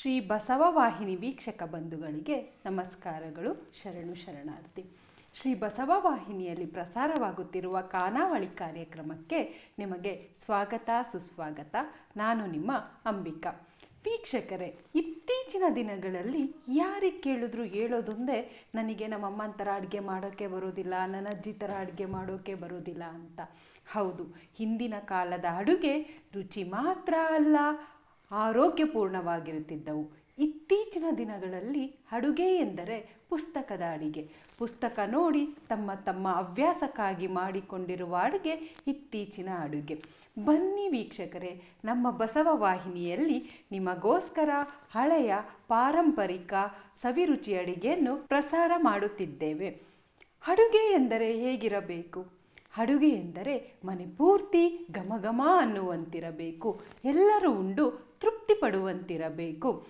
ಶ್ರೀ ಬಸವ ವಾಹಿನಿ ವೀಕ್ಷಕ ಬಂಧುಗಳಿಗೆ ನಮಸ್ಕಾರಗಳು. ಶರಣು ಶರಣಾರ್ಥಿ. ಶ್ರೀ ಬಸವ ವಾಹಿನಿಯಲ್ಲಿ ಪ್ರಸಾರವಾಗುತ್ತಿರುವ ಖಾನಾವಳಿ ಕಾರ್ಯಕ್ರಮಕ್ಕೆ ನಿಮಗೆ ಸ್ವಾಗತ, ಸುಸ್ವಾಗತ. ನಾನು ನಿಮ್ಮ ಅಂಬಿಕಾ. ವೀಕ್ಷಕರೇ, ಇತ್ತೀಚಿನ ದಿನಗಳಲ್ಲಿ ಯಾರಿಗೆ ಕೇಳಿದ್ರು ಹೇಳೋದೊಂದೇ, ನನಗೆ ನಮ್ಮ ಅಮ್ಮನ ಥರ ಅಡುಗೆ ಮಾಡೋಕ್ಕೆ ಬರೋದಿಲ್ಲ, ನನ್ನ ಅಜ್ಜಿ ಥರ ಅಡುಗೆ ಮಾಡೋಕ್ಕೆ ಬರೋದಿಲ್ಲ ಅಂತ. ಹೌದು, ಹಿಂದಿನ ಕಾಲದ ಅಡುಗೆ ರುಚಿ ಮಾತ್ರ ಅಲ್ಲ ಆರೋಗ್ಯಪೂರ್ಣವಾಗಿರುತ್ತಿದ್ದವು. ಇತ್ತೀಚಿನ ದಿನಗಳಲ್ಲಿ ಅಡುಗೆ ಎಂದರೆ ಪುಸ್ತಕದ ಅಡಿಗೆ. ಪುಸ್ತಕ ನೋಡಿ ತಮ್ಮ ತಮ್ಮ ಹವ್ಯಾಸಕ್ಕಾಗಿ ಮಾಡಿಕೊಂಡಿರುವ ಅಡುಗೆ ಇತ್ತೀಚಿನ ಅಡುಗೆ. ಬನ್ನಿ ವೀಕ್ಷಕರೇ, ನಮ್ಮ ಬಸವ ವಾಹಿನಿಯಲ್ಲಿ ನಿಮಗೋಸ್ಕರ ಹಳೆಯ ಪಾರಂಪರಿಕ ಸವಿರುಚಿ ಅಡಿಗೆಯನ್ನು ಪ್ರಸಾರ ಮಾಡುತ್ತಿದ್ದೇವೆ. ಅಡುಗೆ ಎಂದರೆ ಹೇಗಿರಬೇಕು? ಅಡುಗೆ ಎಂದರೆ ಮನೆ ಪೂರ್ತಿ ಘಮ ಘಮ ಅನ್ನುವಂತಿರಬೇಕು. ಎಲ್ಲರೂ ಉಂಡು ತೃಪ್ತಿ ಪಡುವಂತಿರಬೇಕು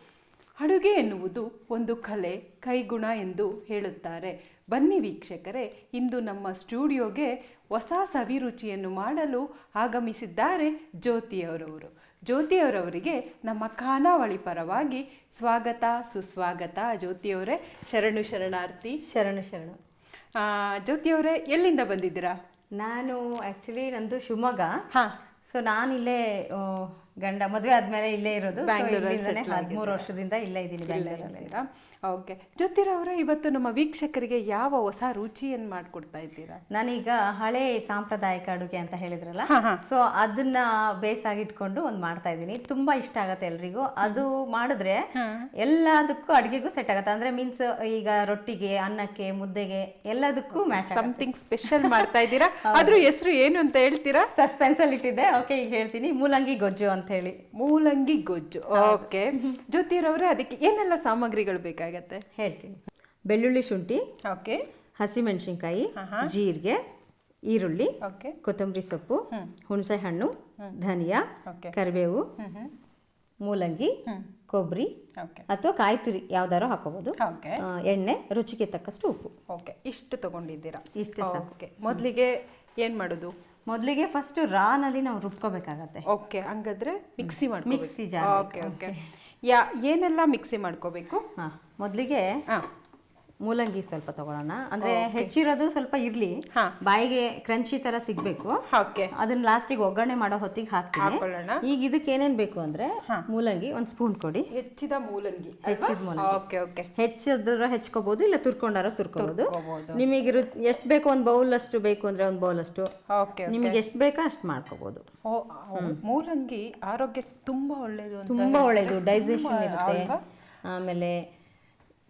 ಅಡುಗೆ ಎನ್ನುವುದು ಒಂದು ಕಲೆ ಕೈಗುಣ ಎಂದು ಹೇಳುತ್ತಾರೆ. ಬನ್ನಿ ವೀಕ್ಷಕರೇ ಇಂದು ನಮ್ಮ ಸ್ಟುಡಿಯೋಗೆ ಹೊಸ ಸವಿರುಚಿಯನ್ನು ಮಾಡಲು ಆಗಮಿಸಿದ್ದಾರೆ ಜ್ಯೋತಿಯವರವರು. ಜ್ಯೋತಿಯವರವರಿಗೆ ನಮ್ಮ ಖಾನಾವಳಿ ಪರವಾಗಿ ಸ್ವಾಗತ ಸುಸ್ವಾಗತ ಜ್ಯೋತಿಯವರೇ. ಶರಣು ಶರಣಾರ್ಥಿ. ಶರಣು ಶರಣ. ಜ್ಯೋತಿಯವರೇ ಎಲ್ಲಿಂದ ಬಂದಿದ್ದೀರಾ? ನಾನು ಆಕ್ಚುಲಿ ನಂದು ಶಿವಮೊಗ್ಗ. ಸೊ ನಾನು ಇಲ್ಲೇ ಗಂಡ ಮದುವೆ ಆದ್ಮೇಲೆ ಇಲ್ಲೇ ಇರೋದು. ಹದಿಮೂರು ವರ್ಷದಿಂದ ಇಲ್ಲೇ ಇದ್ದೀನಿ ಬೆಂಗಳೂರಲ್ಲಿ ಓಕೆ. ಜ್ಯೋತಿರವರೇ ಇವತ್ತು ನಮ್ಮ ವೀಕ್ಷಕರಿಗೆ ಯಾವ ಹೊಸ ರುಚಿಯನ್ನು ಮಾಡಿಕೊಡ್ತಾ ಇದ್ದೀರಾ? ನಾನೀಗ ಹಳೆ ಸಾಂಪ್ರದಾಯಿಕ ಅಡುಗೆ ಅಂತ ಹೇಳಿದ್ರಲ್ಲ. ಸೊ ಅದನ್ನ ಬೇಸ್ ಆಗಿಟ್ಕೊಂಡು ಒಂದು ಮಾಡ್ತಾ ಇದ್ದೀನಿ. ತುಂಬಾ ಇಷ್ಟ ಆಗತ್ತೆ ಎಲ್ರಿಗೂ. ಅದು ಮಾಡಿದ್ರೆ ಎಲ್ಲದಕ್ಕೂ ಅಡುಗೆಗೂ ಸೆಟ್ ಆಗತ್ತೆ. ಅಂದ್ರೆ ಮೀನ್ಸ್ ಈಗ ರೊಟ್ಟಿಗೆ ಅನ್ನಕ್ಕೆ ಮುದ್ದೆಗೆ ಎಲ್ಲದಕ್ಕೂ ಮ್ಯಾಚ್ ಸಮಥಿಂಗ್ ಸ್ಪೆಷಲ್ ಮಾಡ್ತಾ ಇದ್ದೀರಾ? ಅದ್ರ ಹೆಸರು ಏನು ಅಂತ ಹೇಳ್ತೀರಾ? ಸಸ್ಪೆನ್ಸ್ ಅಲ್ಲಿ ಇಟ್ಟಿದ್ದೆ. ಓಕೆ ಈಗ ಹೇಳ್ತೀನಿ. ಮೂಲಂಗಿ ಗೊಜ್ಜು ಅಂತ ಹೇಳಿ. ಮೂಲಂಗಿ ಗೊಜ್ಜು. ಓಕೆ ಜ್ಯೋತಿರವ್ರೆ ಅದಕ್ಕೆ ಏನೆಲ್ಲ ಸಾಮಗ್ರಿಗಳು ಬೇಕಾಗತ್ತೆ ಹೇಳ್ತೀನಿ. ಬೆಳ್ಳುಳ್ಳಿ ಶುಂಠಿ ಓಕೆ. ಹಸಿಮೆಣಸಿನ್ಕಾಯಿ ಜೀರಿಗೆ ಈರುಳ್ಳಿ ಓಕೆ. ಕೊತ್ತಂಬರಿ ಸೊಪ್ಪು ಹುಣಸೆ ಹಣ್ಣು ಧನಿಯಾ ಓಕೆ. ಕರಿಬೇವು ಮೂಲಂಗಿ ಕೊಬ್ಬರಿ ಓಕೆ. ಅಥವಾ ಕಾಯಿ ತುರಿ ಯಾವ್ದಾರು ಹಾಕೋಬಹುದು ಓಕೆ ಎಣ್ಣೆ ರುಚಿಗೆ ತಕ್ಕಷ್ಟು ಉಪ್ಪು. ಓಕೆ. ಇಷ್ಟು ತಗೊಂಡಿದ್ದೀರಾ? ಇಷ್ಟೇ ಓಕೆ. ಮೊದಲಿಗೆ ಏನು ಮಾಡೋದು? ಮೊದಲಿಗೆ ಫಸ್ಟ್ ರಾನಲ್ಲಿ ನಾವು ರುಬ್ಕೋಬೇಕಾಗತ್ತೆ. ಓಕೆ. ಹಂಗಾದ್ರೆ ಮಿಕ್ಸಿ ಮಾಡಿ mixie jar okay okay. Yeah ಏನೆಲ್ಲ ಮಿಕ್ಸಿ ಮಾಡ್ಕೋಬೇಕು? ಹಾಂ ಮೊದಲಿಗೆ ಹಾಂ. ಮೂಲಂಗಿ ಸ್ವಲ್ಪ ತಗೊಳ್ಳೋಣ. ಅಂದ್ರೆ ಹೆಚ್ಚಿರೋದು ಸ್ವಲ್ಪ ಇರ್ಲಿ. ಬಾಯಿಗೆ ಕ್ರಂಚಿ ತರ ಸಿಗ್ಬೇಕು. ಅದನ್ನ ಲಾಸ್ಟಿಗೆ ಒಗ್ಗರಣೆ ಮಾಡೋ ಹೊತ್ತಿಗೆ ಹಾಕ್ತೀನಿ. ಹಾಕೊಳ್ಳೋಣ. ಈಗ ಇದಕ್ಕೆ ಏನೇನ್ ಬೇಕು ಅಂದ್ರೆ ಮೂಲಂಗಿ ಒಂದ್ ಸ್ಪೂನ್ ಕೊಡಿ. ಹೆಚ್ಚಿದ ಮೂಲಂಗಿ ಹೆಚ್ಚಿದ ಮೂಲಂಗಿ. ಹೆಚ್ಚಿದ್ರ ಹೆಚ್ಕೋಬಹುದು ಇಲ್ಲ ತುರ್ಕೊಂಡಾರ ತುರ್ಕೋಬಹುದು. ನಿಮಗೆ ಎಷ್ಟು ಬೇಕು ಒಂದ್ ಬೌಲ್ ಅಷ್ಟು ಬೇಕು ಅಂದ್ರೆ ಒಂದ್ ಬೌಲ್ ಅಷ್ಟು. ನಿಮಗೆ ಎಷ್ಟು ಬೇಕೋ ಅಷ್ಟು ಮಾಡ್ಕೋಬಹುದು ಮೂಲಂಗಿ ಆರೋಗ್ಯಕ್ಕೆ ತುಂಬಾ ಒಳ್ಳೇದು ತುಂಬಾ ಒಳ್ಳೇದು ಡೈಜೆಷನ್ ಇರುತ್ತೆ. ಆಮೇಲೆ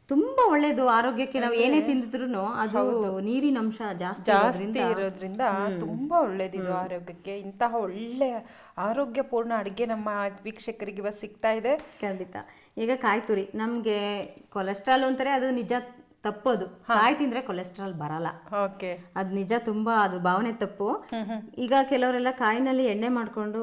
ತುಂಬಾ ಒಳ್ಳೇದು. ಆರೋಗ್ಯಕ್ಕೆ ನಾವು ಏನೇ ತಿಂದಿದ್ರು ಅದು ನೀರಿನ ಅಂಶ ಜಾಸ್ತಿ ಜಾಸ್ತಿ ಇರೋದ್ರಿಂದ. ತುಂಬಾ ಒಳ್ಳೇದಿದು ಆರೋಗ್ಯಕ್ಕೆ. ಇಂತಹ ಒಳ್ಳೆ ಆರೋಗ್ಯಪೂರ್ಣ ಅಡುಗೆ ನಮ್ಮ ವೀಕ್ಷಕರಿಗೆ ಸಿಗ್ತಾ ಇದೆ. ಖಂಡಿತ. ಈಗ ಕಾಯ್ತುರಿ. ನಮ್ಗೆ ಕೊಲೆಸ್ಟ್ರಾಲ್ ಅಂತಾರೆ ಅದು ನಿಜ ತಪ್ಪದು. ಕಾಯಿ ತಿಂದ್ರೆ ಕೊಲೆಸ್ಟ್ರಾಲ್ ಬರಲ್ಲ. ಓಕೆ. ಅದ್ ನಿಜ ತುಂಬಾ ಅದು ಭಾವನೆ ತಪ್ಪು. ಈಗ ಕೆಲವರೆಲ್ಲ ಕಾಯಿನಲ್ಲಿ ಎಣ್ಣೆ ಮಾಡ್ಕೊಂಡು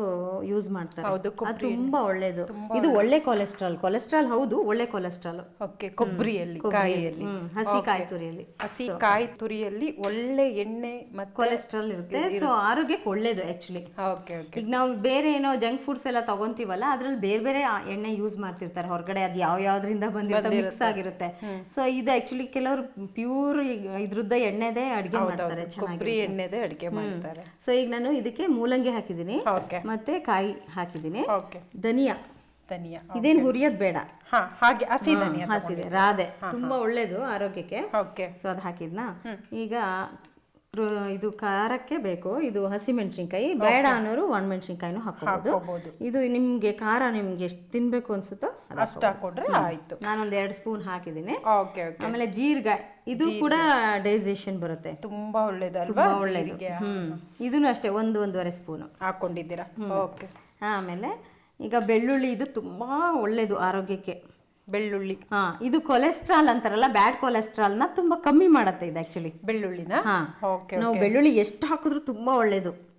ಯೂಸ್ ಮಾಡ್ತಾರೆ. ಅದು ತುಂಬಾ ಒಳ್ಳೇದು. ಇದು ಒಳ್ಳೆ ಕೊಲೆಸ್ಟ್ರಾಲ್. ಕೊಲೆಸ್ಟ್ರಾಲ್ ಹೌದು ಒಳ್ಳೆ ಕೊಲೆಸ್ಟ್ರಾಲ್. ಓಕೆ ಕೊಬ್ಬರಿಯಲ್ಲಿ ಕಾಯಿಯಲ್ಲಿ. ಹಸಿ ಕಾಯಿ ತುರಿಯಲ್ಲಿ. ಹಸಿ ಕಾಯಿ ತುರಿಯಲ್ಲಿ ಒಳ್ಳೆ ಎಣ್ಣೆ ಮತ್ತೆ ಕೊಲೆಸ್ಟ್ರಾಲ್ ಇರುತ್ತೆ. ಸೊ ಆರೋಗ್ಯಕ್ಕೆ ಒಳ್ಳೇದು ಆಕ್ಚುಲಿ ಓಕೆ ಓಕೆ. ಈಗ ನಾವು ಬೇರೆ ಏನೋ ಜಂಕ್ ಫುಡ್ಸ್ ಎಲ್ಲ ತಗೊಂತೀವಲ್ಲ ಅದ್ರಲ್ಲಿ ಬೇರೆ ಬೇರೆ ಎಣ್ಣೆ ಯೂಸ್ ಮಾಡ್ತಿರ್ತಾರೆ. ಹೊರಗಡೆ ಅದು ಯಾವ ಯಾವ್ದ್ರಿಂದ ಬಂದಿರುತ್ತೆ. ಮಿಕ್ಸ್ ಆಗಿರುತ್ತೆ ಸೊ ಇದು ಆಕ್ಚುಲಿ ಕೆಲವರು ಪ್ಯೂರ್ ಇದ್ರದ್ದ ಎಣ್ಣೆದೇ ಅಡಿಗೆ ಮಾಡ್ತಾರೆ ಕೊಬ್ಬರಿ ಎಣ್ಣೆದೇ ಅಡುಗೆ ಮಾಡ್ತಾರೆ. ಸೊ ಈಗ ನಾನು ಇದಕ್ಕೆ ಮೂಲಂಗಿ ಹಾಕಿದ್ದೀನಿ. ಮತ್ತೆ ಕಾಯಿ ಹಾಕಿದ್ದೀನಿ. ಧನಿಯಾ. ಧನಿಯಾ ಇದೇನು ಹುರಿಯೋದ್ ಬೇಡ. ಹಾಗೆ ಹಸಿ ಧನಿಯಾ ಹಸಿದೆ ರಾಧೆ. ತುಂಬಾ ಒಳ್ಳೇದು ಆರೋಗ್ಯಕ್ಕೆ. ಓಕೆ. ಸೊ ಅದು ಹಾಕಿದ್ನಾ? ಈಗ ಇದು ಖಾರಕ್ಕೆ ಬೇಕು. ಇದು ಹಸಿ ಮೆಣಸಿನ್ಕಾಯಿ ಬೇಡ ಅನ್ನೋರು ಒಣಮೆಣಸಿನ್ಕಾಯಿನೂ ಹಾಕೋಬಹುದು ಹಾಕೋಬಹುದು ಇದು ನಿಮ್ಗೆ ಖಾರ ನಿಮ್ಗೆ ಎಷ್ಟು ತಿನ್ಬೇಕು ಅನ್ಸುತ್ತೋ ಅಷ್ಟು ಹಾಕೊಂಡ್ರೆ ಆಯ್ತು. ನಾನೊಂದ್ ಎರಡು ಸ್ಪೂನ್ ಹಾಕಿದ್ದೀನಿ. ಆಮೇಲೆ ಜೀರಿಗೆ ಇದು ಕೂಡ ಡೈಜೆಷನ್ ಬರುತ್ತೆ. ತುಂಬಾ ಒಳ್ಳೇದು ಅಲ್ವಾ? ಜೀರಿಗೆ. ಹ್ಮ್. ಇದನ್ನು ಅಷ್ಟೇ ಒಂದು ಒಂದೂವರೆ ಸ್ಪೂನ್. ಹಾಕೊಂಡಿದ್ದೀರಾ? ಓಕೆ ಆಮೇಲೆ ಈಗ ಬೆಳ್ಳುಳ್ಳಿ ಇದು ತುಂಬಾ ಒಳ್ಳೇದು ಆರೋಗ್ಯಕ್ಕೆ. ಬೆಳ್ಳುಳ್ಳಿ. ಹಾ ಇದು ಕೊಲೆಸ್ಟ್ರಾಲ್ ಅಂತಾರಲ್ಲ ಬ್ಯಾಡ್ ಕೊಲೆಸ್ಟ್ರಾಲ್ನ ತುಂಬಾ ಕಮ್ಮಿ ಮಾಡುತ್ತೆ ಇದು ಆಕ್ಚುಲಿ ಬೆಳ್ಳುಳ್ಳಿನ? ಹಾ. ಓಕೆ ನಾವು ಬೆಳ್ಳುಳ್ಳಿ ಎಷ್ಟು ಹಾಕಿದ್ರು ತುಂಬಾ ಒಳ್ಳೇದು.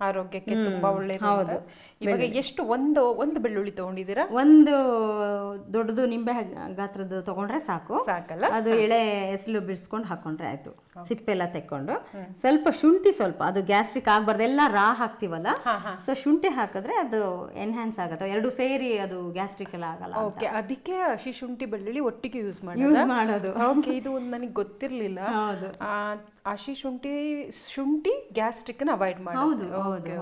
ಆರೋಗ್ಯಕ್ಕೆ ತುಂಬಾ ಒಳ್ಳೇದು. ಇವಾಗ ಎಷ್ಟು ಒಂದು ಒಂದು ಬೆಳ್ಳುಳ್ಳಿ ತಗೊಂಡಿದ್ದೀರಾ? ಒಂದು ದೊಡ್ಡದು ನಿಂಬೆ ಗಾತ್ರದ್ದು ತಗೊಂಡ್ರೆ ಸಾಕು. ಸಾಕಲ್ಲ? ಅದು ಎಳೆ ಎಸ್ಲು ಬಿಡಿಸ್ಕೊಂಡು ಹಾಕೊಂಡ್ರೆ ಆಯ್ತು. ಸಿಪ್ಪೆಲ್ಲ ತೆಕ್ಕೊಂಡು. ಸ್ವಲ್ಪ ಶುಂಠಿ ಸ್ವಲ್ಪ ಅದು ಗ್ಯಾಸ್ಟ್ರಿಕ್ ಆಗ್ಬಾರ್ದು. ಎಲ್ಲ ರಾ ಹಾಕ್ತಿವಲ್ಲ? ಸೊ ಶುಂಠಿ ಹಾಕಿದ್ರೆ ಅದು ಎನ್ಹ್ಯಾನ್ಸ್ ಆಗುತ್ತೆ. ಎರಡು ಸೇರಿ ಅದು ಗ್ಯಾಸ್ಟ್ರಿಕ್ ಎಲ್ಲ ಆಗಲ್ಲ ಓಕೆ ಅದಕ್ಕೆ ಹಸಿ ಶುಂಠಿ ಬೆಳ್ಳುಳ್ಳಿ ಒಟ್ಟಿಗೆ ಯೂಸ್ ಮಾಡಿ ಯೂಸ್ ಮಾಡೋದು. ಓಕೆ ಇದು ಒಂದು ನನಗೆ ಗೊತ್ತಿರಲಿಲ್ಲ. ಹೌದು. ಹಸಿ ಶುಂಠಿ ಶುಂಠಿ ಗ್ಯಾಸ್ಟ್ರಿಕ್ ಅವಾಯ್ಡ್ ಮಾಡಿ ಹೌದು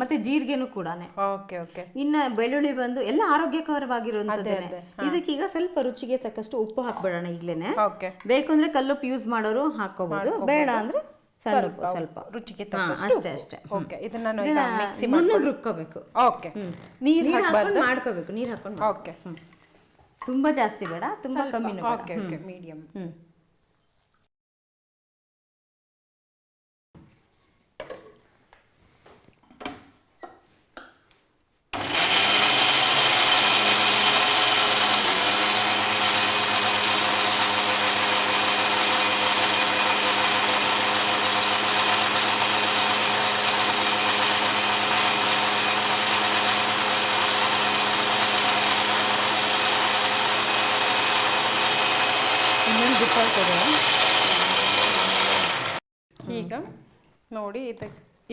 ಮತ್ತೆ ಜೀರಿಗೆನೂ ಕೂಡ ಓಕೆ ಓಕೆ ಇನ್ನ ಬೆಳ್ಳುಳ್ಳಿ ಬಂದು ಎಲ್ಲ ಆರೋಗ್ಯಕರವಾಗಿರುವಂತದ್ದೇನೆ ಇದಕ್ಕೀಗ ಸ್ವಲ್ಪ ರುಚಿಗೆ ತಕ್ಕಷ್ಟು ಉಪ್ಪು ಹಾಕ್ಬಿಡೋಣ ಈಗ್ಲೇನೆ. ಬೇಕು ಅಂದ್ರೆ ಕಲ್ಲುಪ್ಪು ಯೂಸ್ ಮಾಡೋರು ಹಾಕೋಬಹುದು ಬೇಡ ಅಂದ್ರೆ ಸ್ವಲ್ಪ ಸ್ವಲ್ಪ ರುಚಿಗೆ ಅಷ್ಟೇ ಅಷ್ಟೇ. ಓಕೆ ಇದನ್ನ ಮಿಕ್ಸಿ ರುಬ್ಕೋಬೇಕು. ಓಕೆ ನೀರು ಹಾಕ್ಬಾರ್ದು? ಮಾಡ್ಕೋಬೇಕು ನೀರ್ ಹಾಕೊಂಡು ಓಕೆ ತುಂಬಾ ಜಾಸ್ತಿ ಬೇಡ ತುಂಬಾ ಕಮ್ಮಿ ಓಕೆ ಓಕೆ ಮೀಡಿಯಂ ಹ್ಮ್. ಇನ್ನೊಂದು ಬಿಟ್ಕೊಳ್ತದೆ ಈಗ ನೋಡಿ ಇದು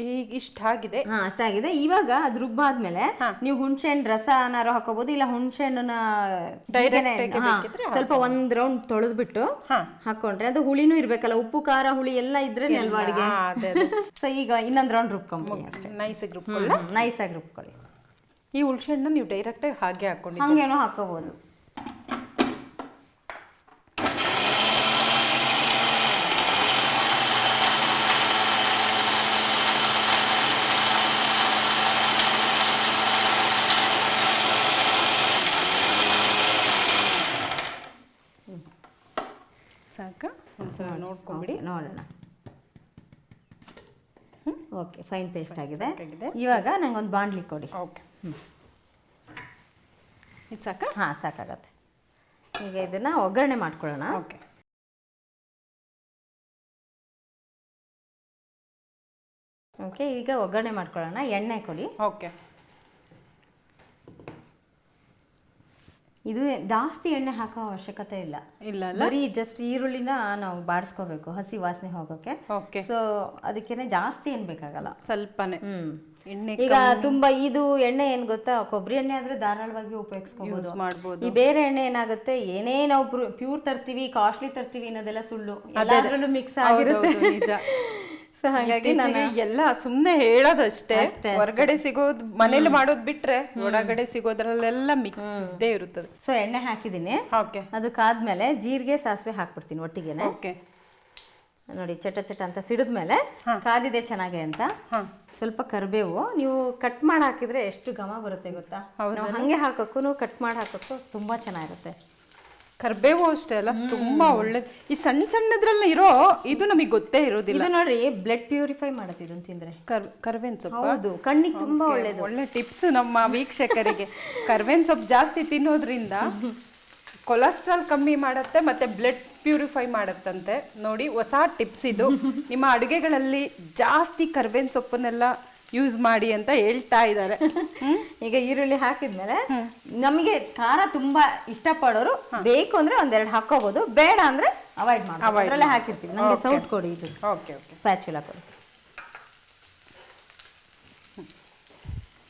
ಈಗ ಇಷ್ಟ ಆಗಿದೆ. ಹಾ ಅಷ್ಟಾಗಿದೆ ಇವಾಗ ಅದು ರುಬ್ಬಾದ್ಮೇಲೆ ನೀವು ಹುಣಸೆ ಹಣ್ಣು ರಸ ಏನಾರು ಹಾಕೋಬಹುದು ಇಲ್ಲ ಹುಣಸೆ ಹಣ್ಣನ್ನ ಸ್ವಲ್ಪ ಒಂದ್ ರೌಂಡ್ ತೊಳೆದ್ಬಿಟ್ಟು ಹಾ. ಹಾಕೊಂಡ್ರೆ ಅದು ಹುಳಿನೂ ಇರ್ಬೇಕಲ್ಲ ಉಪ್ಪು ಖಾರ ಹುಳಿ ಎಲ್ಲ ಇದ್ರೆ ಅಲ್ವಾ ಅಡಿಗೆ ಅದೇ ಸೊ ಈಗ ಇನ್ನೊಂದ್ ರೌಂಡ್ ರುಬ್ಕೊಂಬಿಡಿ ಅಷ್ಟೇ. ನೈಸ್ ನೈಸ್ ಆಗಿ ರುಬ್ಕೊಳ್ಳಿ. ಈ ಹುಳ್ಸೆಹಣ್ಣು ನೀವು ಡೈರೆಕ್ಟ್ ಆಗಿ ಹಾಗೆ ಹಾಕೊಂಡು ಹಂಗೇನೋ ಹಾಕೋಬಹುದು ಸಾಕ ಒಂದ್ಸಲ ನೋಡ್ಕೊಂಬಿಡಿ. Okay, ನೋಡೋಣ. ಓಕೆ ಫೈನ್ ಪೇಸ್ಟ್ ಆಗಿದೆ. ಇವಾಗ ನಂಗೆ ಒಂದು ಬಾಂಡ್ಲಿ ಕೊಡಿ. ಓಕೆ. ಇದು ಸಾಕ? ಹಾಂ ಸಾಕಾಗತ್ತೆ. ಈಗ ಇದನ್ನು ಒಗ್ಗರಣೆ ಮಾಡ್ಕೊಳ್ಳೋಣ. ಓಕೆ. ಓಕೆ ಈಗ ಒಗ್ಗರಣೆ ಮಾಡ್ಕೊಳ್ಳೋಣ. ಎಣ್ಣೆ ಕೊಡಿ. ಓಕೆ. ಇದು ಜಾಸ್ತಿ ಎಣ್ಣೆ ಹಾಕೋ ಅವಶ್ಯಕತೆ ಇಲ್ಲ. ಇಲ್ಲ ಬರೀ ಜಸ್ಟ್ ಈರುಳ್ಳಿನ ನಾವು ಬಾಡಿಸ್ಕೋಬೇಕು ಹಸಿ ವಾಸನೆ ಹೋಗೋಕೆ. ಓಕೆ ಸೊ ಅದಕ್ಕೇನೆ ಜಾಸ್ತಿ ಏನ್ ಬೇಕಾಗಲ್ಲ. ಸ್ವಲ್ಪನೇ. ಹ್ಮ್. ಎಣ್ಣೆ ಈಗ ತುಂಬಾ ಇದು ಎಣ್ಣೆ ಏನ್ ಗೊತ್ತಾ? ಕೊಬ್ಬರಿ ಎಣ್ಣೆ ಆದ್ರೆ ಧಾರಾಳವಾಗಿ ಉಪಯೋಗಿಸ್ಕೋಬಹುದು ಈ ಬೇರೆ ಎಣ್ಣೆ ಏನಾಗುತ್ತೆ? ಏನೇ ನಾವು ಪ್ಯೂರ್ ತರ್ತೀವಿ ಕಾಸ್ಟ್ಲಿ ತರ್ತೀವಿ ಅನ್ನೋದೆಲ್ಲ ಸುಳ್ಳು. ಎಲ್ಲಾದ್ರಲ್ಲೂ ಮಿಕ್ಸ್ ಆಗಿರುತ್ತೆ. ಸೊ ಹಾಗಾಗಿ ಇತ್ತೀಚೆಗೆ ಎಲ್ಲ ಸುಮ್ನೆ ಹೇಳೋದಷ್ಟೇ ಹೊರಗಡೆ ಸಿಗೋದು ಮನೇಲಿ ಮಾಡೋದ್ ಬಿಟ್ರೆ ಒಳಗಡೆ ಸಿಗೋದ್ರಲ್ಲೆಲ್ಲ ಮಿಕ್ಸ್ ಇದ್ದೇ ಇರುತ್ತದೆ. ಸೊ ಎಣ್ಣೆ ಹಾಕಿದೀನಿ ಓಕೆ ಅದಕ್ಕಾದ್ಮೇಲೆ ಜೀರಿಗೆ ಸಾಸಿವೆ ಹಾಕ್ಬಿಡ್ತೀನಿ ಒಟ್ಟಿಗೆನೆ. ಓಕೆ ನೋಡಿ ಚಟ ಚಟ ಅಂತ ಸಿಡಿದ್ಮೇಲೆ ಕಾದಿದೆ ಚೆನ್ನಾಗೆ ಅಂತ. ಸ್ವಲ್ಪ ಕರಿಬೇವು. ನೀವು ಕಟ್ ಮಾಡಿ ಹಾಕಿದ್ರೆ ಎಷ್ಟು ಘಮ ಬರುತ್ತೆ ಗೊತ್ತಾ? ನಾವು ಹಂಗೆ ಹಾಕೋಕ್ಕೂ ಕಟ್ ಮಾಡಿ ಹಾಕೋಕ್ಕೂ ತುಂಬಾ ಚೆನ್ನಾಗಿರುತ್ತೆ. ಕರ್ಬೇವು ಅಷ್ಟೇ ಅಲ್ಲ ತುಂಬಾ ಒಳ್ಳೆ ಈ ಸಣ್ಣ ಸಣ್ಣದ್ರಲ್ಲಿ ಇರೋ ಇದು ನಮಗೆ ಗೊತ್ತೇ ಇರೋದಿಲ್ಲ. ಇದು ನೋಡ್ರಿ ಬ್ಲಡ್ ಪ್ಯೂರಿಫೈ ಮಾಡುತ್ತೆ ಇದನ್ನ ತಿಂದ್ರೆ. ಕರ್ ಕರ್ಬೇನ್ ಸೊಪ್ಪು? ಹೌದು ಕಣ್ಣಿಗೆ ತುಂಬಾ ಒಳ್ಳೇದು. ಒಳ್ಳೆ ಟಿಪ್ಸ್ ನಮ್ಮ ವೀಕ್ಷಕರಿಗೆ. ಕರ್ಬೇನ್ ಸೊಪ್ಪು ಜಾಸ್ತಿ ತಿನ್ನೋದ್ರಿಂದ ಕೊಲೆಸ್ಟ್ರಾಲ್ ಕಮ್ಮಿ ಮಾಡುತ್ತೆ ಮತ್ತೆ ಬ್ಲಡ್ ಪ್ಯೂರಿಫೈ ಮಾಡುತ್ತಂತೆ. ನೋಡಿ ಹೊಸ ಟಿಪ್ಸ್ ಇದು. ನಿಮ್ಮ ಅಡುಗೆಗಳಲ್ಲಿ ಜಾಸ್ತಿ ಕರ್ಬೇನ್ ಸೊಪ್ಪನ್ನೆಲ್ಲ ಯೂಸ್ ಮಾಡಿ ಅಂತ ಹೇಳ್ತಾ ಇದ್ದಾರೆ. ಈಗ ಈರುಳ್ಳಿ ಹಾಕಿದ್ಮೇಲೆ ನಮಗೆ ಖಾರ ತುಂಬಾ ಇಷ್ಟಪಡೋರು ಬೇಕು ಅಂದ್ರೆ ಒಂದೆರಡು ಹಾಕೋಬಹುದು ಬೇಡ ಅಂದ್ರೆ ಅವಾಯ್ಡ್ ಮಾಡಿ ಅದ್ರಲ್ಲೇ ಹಾಕಿರ್ತೀವಿ. ನಮಗೆ ಸೌಟ್ ಕೊಡಿ ಇದು. ಓಕೆ ಓಕೆ ಪ್ಯಾಚುಲ ಕೊಡಿ.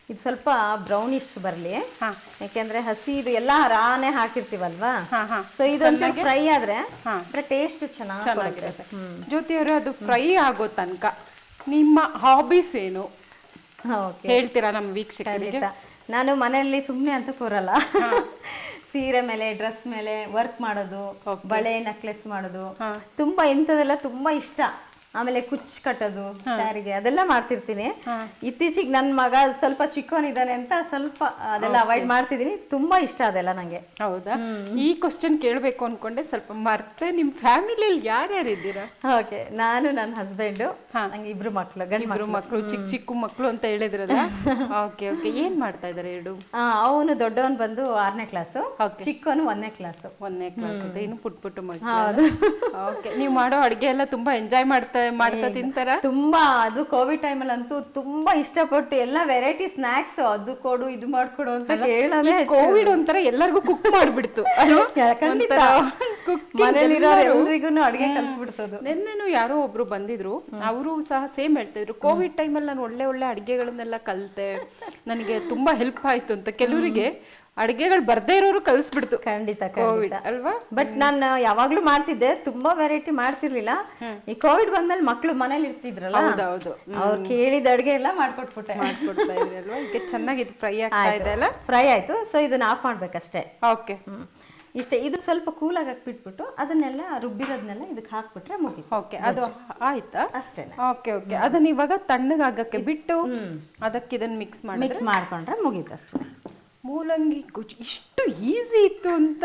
ಇದು ಸ್ವಲ್ಪ ಬ್ರೌನಿಶ್ ಬರಲಿ. ಯಾಕೆಂದ್ರೆ ಹಸಿ ಇದು ಎಲ್ಲ ರಾನೇ ಹಾಕಿರ್ತೀವಲ್ವಾ? ಸೊ ಇದೊಂದು ಫ್ರೈ ಆದ್ರೆ ಟೇಸ್ಟ್ ಚೆನ್ನಾಗಿ ಚೆನ್ನಾಗಿರುತ್ತೆ. ಜ್ಯೋತಿ ಅವರೇ ಅದು ಫ್ರೈ ಆಗೋ ತನಕ ನಿಮ್ಮ ಹಾಬೀಸ್ ಏನು? ಹೇಳ್ತೀರಾ ನಮ್ಮ ವೀಕ್ಷಕರಿಗೆ? ನಾನು ಮನೆಯಲ್ಲಿ ಸುಮ್ಮನೆ ಅಂತ ಕೂರಲ್ಲ. ಸೀರೆ ಮೇಲೆ ಡ್ರೆಸ್ ಮೇಲೆ ವರ್ಕ್ ಮಾಡೋದು ಬಳೆ ನೆಕ್ಲೆಸ್ ಮಾಡೋದು. ತುಂಬಾ ಇಂಥದೆಲ್ಲ ತುಂಬಾ ಇಷ್ಟ. ಆಮೇಲೆ ಕುಚ್ ಕಟ್ಟೋದು ಸ್ಯಾರಿಗೆ ಅದೆಲ್ಲ ಮಾಡ್ತಿರ್ತೀನಿ. ಇತ್ತೀಚೆಗೆ ನನ್ನ ಮಗ ಸ್ವಲ್ಪ ಚಿಕ್ಕವನಿದ್ದಾನೆ ಅಂತ ಸ್ವಲ್ಪ ಅದೆಲ್ಲ ಅವಾಯ್ಡ್ ಮಾಡ್ತಿದ್ದೀನಿ. ತುಂಬಾ ಇಷ್ಟ ಅದೆಲ್ಲ ನಂಗೆ. ಹೌದಾ? ಈ ಕ್ವಶನ್ ಕೇಳಬೇಕು ಅನ್ಕೊಂಡೆ ಸ್ವಲ್ಪ ಮರ್ತೆ ನಿಮ್ಮ ಫ್ಯಾಮಿಲಿಯಲ್ಲಿ ಯಾರ್ಯಾರು ಇದ್ದೀರಾ? ಓಕೆ ನಾನು ನನ್ನ ಹಸ್ಬೆಂಡು ನಂಗೆ ಇಬ್ರು ಮಕ್ಕಳು ಗಂಡು ಇಬ್ರು ಮಕ್ಕಳು ಚಿಕ್ಕ ಚಿಕ್ಕ ಮಕ್ಕಳು ಅಂತ ಹೇಳಿದ್ರಲ್ಲ? Okay okay. ಏನ್ ಮಾಡ್ತಾ ಇದಾರೆ ಎರಡು ಅವನು ದೊಡ್ಡವನ್ ಬಂದು ಆರನೇ ಕ್ಲಾಸು. ಚಿಕ್ಕವನು ಒಂದನೇ ಕ್ಲಾಸು ಒಂದನೇ ಕ್ಲಾಸ್ ಇನ್ನು ಪುಟ್ ಪುಟ್ಟು ಮಕ್ಕಳು ಓಕೆ. ನೀವು ಮಾಡೋ ಅಡುಗೆ ಎಲ್ಲ ತುಂಬಾ ಎಂಜಾಯ್ ಮಾಡ್ತಾ ಮಾಡ್ತಾ ತಿಂತಾರ? ತುಂಬಾ ಅದು ಕೋವಿಡ್ ಟೈಮಲ್ಲಿ ಅಂತೂ ತುಂಬಾ ಇಷ್ಟಪಟ್ಟು ಎಲ್ಲ ವೆರೈಟಿ ಸ್ನಾಕ್ಸ್ ಅದು ಕೊಡು ಇದು ಮಾಡ್ಕೊಡು ಅಂತ ಕೇಳೋದೇ ಕೋವಿಡ್ ಒಂಥರ ಎಲ್ಲರಿಗೂ ಕುಕ್ ಮಾಡ್ಬಿಡ್ತು. ಅಲ್ವಾ? ಖಂಡಿತ. ಒಂಥರ cooking ಮನೇಲಿರೋ ಎಲ್ಲರೂ- ಎಲ್ರಿಗೂ ಅಡಿಗೆ ಕಲ್ಸ್ಬಿಡ್ತದು. ನಿನ್ನೆನು ಯಾರೋ ಒಬ್ರು ಬಂದಿದ್ರು. ಅವರು ಸಹ ಸೇಮ್ ಹೇಳ್ತಾ ಇದ್ರು. ಕೋವಿಡ್ ಅಲ್ಲಿ ನಾನು ಒಳ್ಳೆ ಒಳ್ಳೆ ಅಡಿಗೆಗಳನ್ನೆಲ್ಲ ಕಲ್ತೆ ನನಗೆ ತುಂಬಾ ಹೆಲ್ಪ್ ಆಯ್ತು ಅಂತ. ಕೆಲವರಿಗೆ ಅಡಿಗೆಗಳು ಬರ್ದೇ ಇರೋರು ಕಲಿಸ್ಬಿಡ್ತು. ಖಂಡಿತ ಕೋವಿಡ್ ಅಲ್ವಾ? ಬಟ್ ನಾನು ಯಾವಾಗ್ಲೂ ಮಾಡ್ತಿದ್ದೆ ತುಂಬಾ ವೆರೈಟಿ ಮಾಡ್ತಿರ್ಲಿಲ್ಲ. ಈ ಕೋವಿಡ್ ಬಂದ್ಮೇಲೆ ಮಕ್ಳು ಮನೇಲಿ ಇರ್ತಿದ್ರಲ್ಲ ಹೌದೌದು. ಅವ್ರು ಕೇಳಿದ ಅಡ್ಗೆ ಎಲ್ಲ ಮಾಡ್ಕೊಟ್ಬಿಟ್ಟೆ. ಮಾಡ್ಕೊಡ್ತಾ ಚೆನ್ನಾಗಿ ಅಲ್ವಾ? ಈಗ ಚೆನ್ನಾಗಿದೆ ಫ್ರೈ ಆಗ್ತಾ ಇದೆ ಅಲ್ಲ? ಫ್ರೈ ಆಯ್ತು. ಸೊ ಇದನ್ನ ಆಫ್ ಮಾಡ್ಬೇಕಷ್ಟೇ. ಓಕೆ. ಇಷ್ಟೇ ಇದು ಸ್ವಲ್ಪ ಕೂಲ್ ಆಗಿ ಹಾಕ್ಬಿಟ್ಬಿಟ್ಟು ಅದನ್ನೆಲ್ಲ ರುಬ್ಬಿರೋದನ್ನೆಲ್ಲ ಇದಕ್ಕೆ ಹಾಕ್ಬಿಟ್ರೆ ಮುಗಿ ಓಕೆ ಅದು ಆಯ್ತಾ? ಅಷ್ಟೇ ಓಕೆ ಓಕೆ ಅದನ್ನ ಇವಾಗ ತಣ್ಣಗಾಗಕ್ಕೆ ಬಿಟ್ಟು ಅದಕ್ಕೆ ಇದನ್ನ ಮಿಕ್ಸ್ ಮಾಡಿ ಮಿಕ್ಸ್ ಮಾಡ್ಕೊಂಡ್ರೆ ಮುಗೀತು ಅಷ್ಟೇ. ಮೂಲಂಗಿ ಗೊಜ್ಜು ಇಷ್ಟು ಈಸಿ ಇತ್ತು ಅಂತ.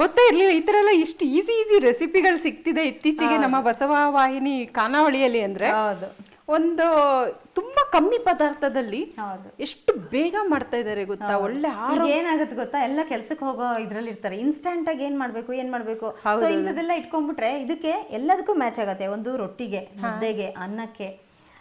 ಗೊತ್ತೇ ಇರಲಿಲ್ಲ ಈ ಥರ ಎಲ್ಲ ಇಷ್ಟು ಈಸಿ ಈಸಿ ರೆಸಿಪಿಗಳು ಸಿಗ್ತಿದೆ ಇತ್ತೀಚೆಗೆ ನಮ್ಮ ಬಸವ ವಾಹಿನಿ ಖಾನಾವಳಿಯಲ್ಲಿ ಅಂದ್ರೆ. ಹೌದು. ಒಂದು ತುಂಬಾ ಕಮ್ಮಿ ಪದಾರ್ಥದಲ್ಲಿ ಹೌದು. ಎಷ್ಟು ಬೇಗ ಮಾಡ್ತಾ ಇದ್ದಾರೆ ಗೊತ್ತಾ? ಒಳ್ಳೆ ಈಗ ಏನಾಗುತ್ತೆ ಗೊತ್ತಾ? ಎಲ್ಲ ಕೆಲ್ಸಕ್ಕೆ ಹೋಗೋ ಇದ್ರಲ್ಲಿ ಇರ್ತಾರೆ ಇನ್ಸ್ಟಂಟ್ ಆಗಿ ಏನ್ ಮಾಡ್ಬೇಕು ಏನ್ ಮಾಡ್ಬೇಕು? ಸೊ ಇಂಥದೆಲ್ಲ ಇಟ್ಕೊಂಡ್ಬಿಟ್ರೆ ಇದಕ್ಕೆ ಎಲ್ಲದಕ್ಕೂ ಮ್ಯಾಚ್ ಆಗತ್ತೆ. ಒಂದು ರೊಟ್ಟಿಗೆ ಮುದ್ದೆಗೆ ಅನ್ನಕ್ಕೆ.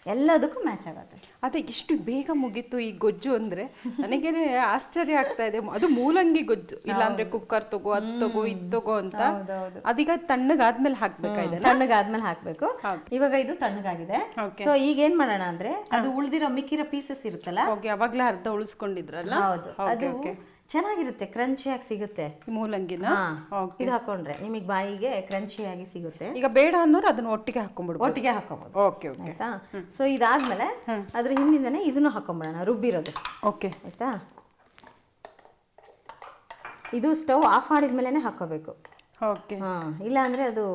ಎಲ್ಲದಕ್ಕೂ ಮ್ಯಾಚ್ ಆಗುತ್ತೆ. ಅದೇ ಇಷ್ಟು ಬೇಗ ಮುಗೀತು ಈ ಗೊಜ್ಜು ಅಂದ್ರೆ ನನಗೇನೆ ಆಶ್ಚರ್ಯ ಆಗ್ತಾ ಇದೆ. ಅದು ಮೂಲಂಗಿ ಗೊಜ್ಜು. ಇಲ್ಲಾಂದ್ರೆ ಕುಕ್ಕರ್ ತಗೋ ಅದ್ ತಗೋ ಇದ್ ತಗೋ ಅಂತ ಅದೀಗ ತಣ್ಣಗಾದ್ಮೇಲೆ ಹಾಕ್ಬೇಕಾಯ್ತು ಇದನ್ನ ತಣ್ಣಗಾದ್ಮೇಲೆ ಹಾಕ್ಬೇಕು. ಇವಾಗ ಇದು ತಣ್ಣಗಾಗಿದೆ. ಸೊ ಈಗ ಏನ್ ಮಾಡೋಣ ಅಂದ್ರೆ ಅದು ಉಳಿದಿರೋ ಮಿಕ್ಕಿರೋ ಪೀಸಸ್ ಇರುತ್ತಲ್ಲ? ಯಾವಾಗ್ಲೂ ಅವಾಗ್ಲೇ ಅರ್ಧ ಉಳಿಸ್ಕೊಂಡಿದ್ರಲ್ಲ? ಹೌದು. ಚೆನ್ನಾಗಿರುತ್ತೆ ಕ್ರಂಚಿಯಾಗಿ ಸಿಗುತ್ತೆ. ಮೂಲಂಗಿನ. ಇದು ಹಾಕೊಂಡ್ರೆ ನಿಮಗೆ ಬಾಯಿಗೆ ಕ್ರಂಚಿಯಾಗಿ ಸಿಗುತ್ತೆ. ಈಗ ಬೇಡ ಅನ್ನೋರು ಅದನ್ನ ಒಟ್ಟಿಗೆ ಹಾಕೊಂಡ್ಬಿಡ್ಬೋದು ಒಟ್ಟಿಗೆ ಹಾಕೊಬೋದು. ಓಕೆ ಓಕೆ ಆಯ್ತಾ? ಸೊ ಇದಾದ್ಮೇಲೆ ಅದ್ರ ಹಿಂದಿಂದನೇ ಇದನ್ನು ಹಾಕೊಂಡ್ಬಿಡೋಣ ರುಬ್ಬಿರೋದು. ಓಕೆ ಆಯ್ತಾ? ಇದು ಸ್ಟವ್ ಆಫ್ ಮಾಡಿದ್ಮೇಲೆ ಹಾಕೋಬೇಕು. ಓಕೆ ಹಾ ಇಲ್ಲ ಅಂದ್ರೆ ಅದು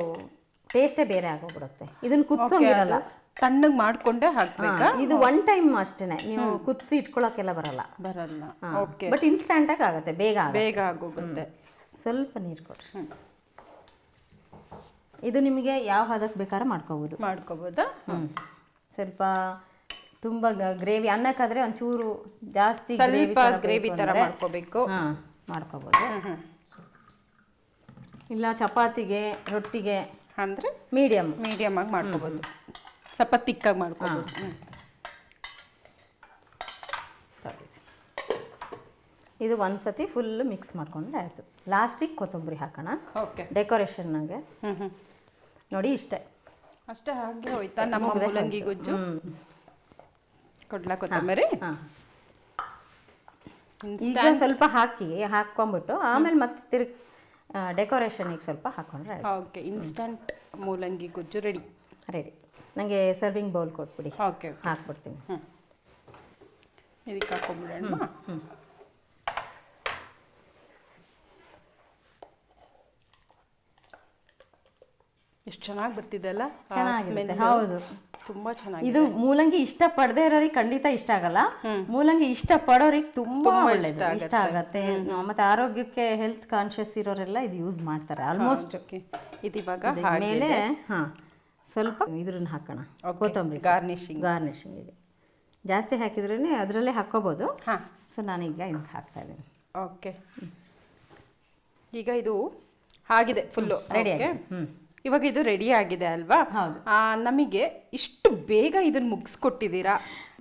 ಟೇಸ್ಟೇ ಬೇರೆ ಆಗೋಗ್ಬಿಡುತ್ತೆ. ಇದನ್ನ ಕುದಿಸೋಂಗಿರಲ್ಲ. ತಣ್ಣಗ್ ಮಾಡ್ಕೊಂಡೆ ಹಾಕ್ಬೇಕಾ? ಇದು ಒನ್ ಟೈಮ್ ಅಷ್ಟೇನೆ. ನೀವು ಕುದಿಸಿ ಇಟ್ಕೊಳಕ್ಕೆಲ್ಲ ಬರಲ್ಲ. ಬರಲ್ಲ. ಓಕೆ ಬಟ್ ಇನ್ಸ್ಟಂಟ್ ಆಗಿ ಆಗುತ್ತೆ ಬೇಗ ಬೇಗ ಆಗೋಗುತ್ತೆ. ಸ್ವಲ್ಪ ನೀರು ಕೊಡಿ ಇದು ನಿಮಗೆ ಯಾವ ಹದಕ್ಕೆ ಬೇಕಾದ್ರೆ ಮಾಡ್ಕೋಬೋದು. ಮಾಡ್ಕೋಬೋದಾ. ಸ್ವಲ್ಪ ತುಂಬ ಗ್ರೇವಿ ಅನ್ನಕ್ಕಾದ್ರೆ ಒಂಚೂರು ಜಾಸ್ತಿ ಸ್ವಲ್ಪ ಗ್ರೇವಿ ತರ ಮಾಡ್ಕೋಬೇಕು. ಹಾಂ ಮಾಡ್ಕೋಬೋದು. ಇಲ್ಲ ಚಪಾತಿಗೆ ರೊಟ್ಟಿಗೆ ಅಂದ್ರೆ ಮೀಡಿಯಮ್ ಮೀಡಿಯಮ್ ಆಗಿ ಮಾಡ್ಕೋಬಹುದು ಸ್ವಲ್ಪ ತಿಕ್ಕಾಗಿ ಮಾಡ್ಕೊಬೋದು. ಇದು ಒಂದ್ಸತಿ ಫುಲ್ ಮಿಕ್ಸ್ ಮಾಡ್ಕೊಂಡ್ರೆ ಆಯಿತು. ಲಾಸ್ಟಿಗೆ ಕೊತ್ತಂಬರಿ ಹಾಕೋಣ. ಓಕೆ. ಡೆಕೋರೇಷನ್ನಾಗೆ ಹ್ಞೂ ಹ್ಞೂ ನೋಡಿ ಇಷ್ಟೇ. ಅಷ್ಟೇ ಹಾಗೆ ಹೋಯ್ತಾ ನಮ್ಮ ಮೂಲಂಗಿ ಗೊಜ್ಜು? ಕೊಡ್ಲಾ ಕೊತ್ತಂಬರಿ? ಹಾಂ. ಈಗ ಸ್ವಲ್ಪ ಹಾಕಿ ಹಾಕ್ಕೊಂಬಿಟ್ಟು ಆಮೇಲೆ ಮತ್ತೆ ತಿರುಗಿ ಡೆಕೋರೇಷನಿಗೆ ಸ್ವಲ್ಪ ಹಾಕೊಂಡ್ರೆ ಆಯ್ತು. ಓಕೆ ಇನ್ಸ್ಟಂಟ್ ಮೂಲಂಗಿ ಗೊಜ್ಜು ರೆಡಿ ರೆಡಿ ನನಗೆ ಸರ್ವಿಂಗ್ ಬೌಲ್ ಕೊಟ್ಬಿಡಿ. ಓಕೆ ಹಾಕ್ಬಿಡ್ತೀನಿ. ಇದಕ್ಕೆ ಎಷ್ಟು ಚೆನ್ನಾಗಿ ಬರ್ತಿದೆ ಅಲ್ಲ? ಆ ಚೆನ್ನಾಗಿರುತ್ತೆ, ಹೌದು. ತುಂಬಾ ಚೆನ್ನಾಗಿ ಇದು ಮೂಲಂಗಿ ಇಷ್ಟ ಪಡದೆ ಇರೋರಿಗೆ ಖಂಡಿತ ಇಷ್ಟ ಆಗಲ್ಲ. ಮೂಲಂಗಿ ಇಷ್ಟ ಪಡೋರಿಗೆ ತುಂಬಾ ಒಳ್ಳೇದು ಇಷ್ಟ ಆಗತ್ತೆ. ಮತ್ತೆ ಆರೋಗ್ಯಕ್ಕೆ ಹೆಲ್ತ್ ಕಾನ್ಶಿಯಸ್ ಇರೋರೆಲ್ಲ ಇದು ಯೂಸ್ ಮಾಡ್ತಾರೆ. ಆಲ್ಮೋಸ್ಟ್ ಇದು ಇವಾಗ ಮೇಲೆ ಹಾ. ಸ್ವಲ್ಪ ಇದ್ರನ್ನ ಹಾಕೋಣ. ಕೊತ್ತಂಬರಿ ಗಾರ್ನಿಶಿಂಗ್ ಗಾರ್ನಿಶಿಂಗಿಗೆ ಜಾಸ್ತಿ ಹಾಕಿದ್ರೇ ಅದರಲ್ಲೇ ಹಾಕೋಬೋದು ಹಾಂ. ಸೊ ನಾನೀಗ ಇದಕ್ಕೆ ಹಾಕ್ತಾ ಇದ್ದೀನಿ. ಓಕೆ ಈಗ ಇದು ಆಗಿದೆ ಫುಲ್ಲು ರೆಡಿ ಹ್ಞೂ. ಇವಾಗ ಇದು ರೆಡಿ ಆಗಿದೆ ಅಲ್ವಾ? ಹೌದು. ನಮಗೆ ಇಷ್ಟು ಬೇಗ ಇದನ್ನು ಮುಗಿಸ್ಕೊಟ್ಟಿದ್ದೀರಾ?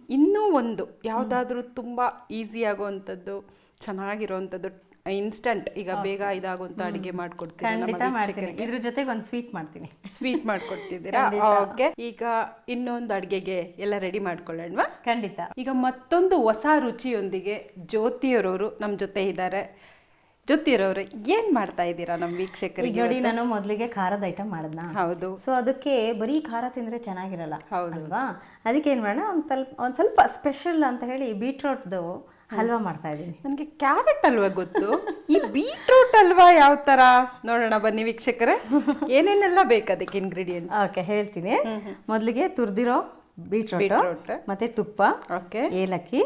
ಇನ್ನೂ ಒಂದು ಯಾವುದಾದ್ರೂ ತುಂಬ ಈಸಿ ಆಗುವಂಥದ್ದು ಚೆನ್ನಾಗಿರುವಂಥದ್ದು ಇನ್ಸ್ಟಂಟ್ ಈಗ ಬೇಗ ಇದಾಗುವಂತ ಅಡಿಗೆ ಮಾಡ್ಕೊಡ್ತೀನಿ ಇದ್ರ ಜೊತೆಗೆ ಒಂದು ಸ್ವೀಟ್ ಮಾಡ್ತೀನಿ. ಸ್ವೀಟ್ ಮಾಡ್ಕೊಡ್ತಿದ್ದೀರಾ? ಓಕೆ ಈಗ ಇನ್ನೊಂದು ಅಡಿಗೆಗೆ ಎಲ್ಲ ರೆಡಿ ಮಾಡ್ಕೊಳ್ಳೋಣವಾ? ಖಂಡಿತ. ಈಗ ಮತ್ತೊಂದು ಹೊಸ ರುಚಿಯೊಂದಿಗೆ ಜ್ಯೋತಿಯರವರು ನಮ್ಮ ಜೊತೆ ಇದ್ದಾರೆ. ಜ್ಯೋತಿಯರವ್ರೆ ಏನ್ ಮಾಡ್ತಾ ಇದ್ದೀರಾ ನಮ್ಮ ವೀಕ್ಷಕರಿಗೆ ನೋಡಿ ನಾನು ಮೊದಲಿಗೆ ಖಾರದ ಐಟಮ್ ಮಾಡಿದ್ನ? ಹೌದು. ಸೊ ಅದಕ್ಕೆ ಬರೀ ಖಾರ ತಿಂದ್ರೆ ಚೆನ್ನಾಗಿರಲ್ಲ ಹೌದು. ಅಲ್ವಾ? ಅದಕ್ಕೆ ಏನ್ ಮಾಡೋಣ ಒಂದ್ ಸ್ವಲ್ಪ ಒಂದ್ ಸ್ವಲ್ಪ ಸ್ಪೆಷಲ್ ಅಂತ ಹೇಳಿ ಬೀಟ್ರೋಟ್ದು ಹಲ್ವಾ ಮಾಡ್ತಾ ಇದ್ದೀನಿ. ನನಗೆ ಕ್ಯಾರೆಟ್ ಅಲ್ವಾ ಗೊತ್ತು. ಈ ಬೀಟ್ರೂಟ್ ಅಲ್ವಾ ಯಾವ ತರ? ನೋಡೋಣ ಬನ್ನಿ ವೀಕ್ಷಕರೇ. ಏನೇನೆಲ್ಲ ಬೇಕು ಅದಕ್ಕೆ ಇಂಗ್ರೀಡಿಯೆಂಟ್ಸ್ ಓಕೆ ಹೇಳ್ತೀನಿ. ಮೊದಲಿಗೆ ತುರ್ದಿರೋ ಬೀಟ್ರೋಟ್ ಮತ್ತೆ ತುಪ್ಪ ಓಕೆ. ಏಲಕ್ಕಿ.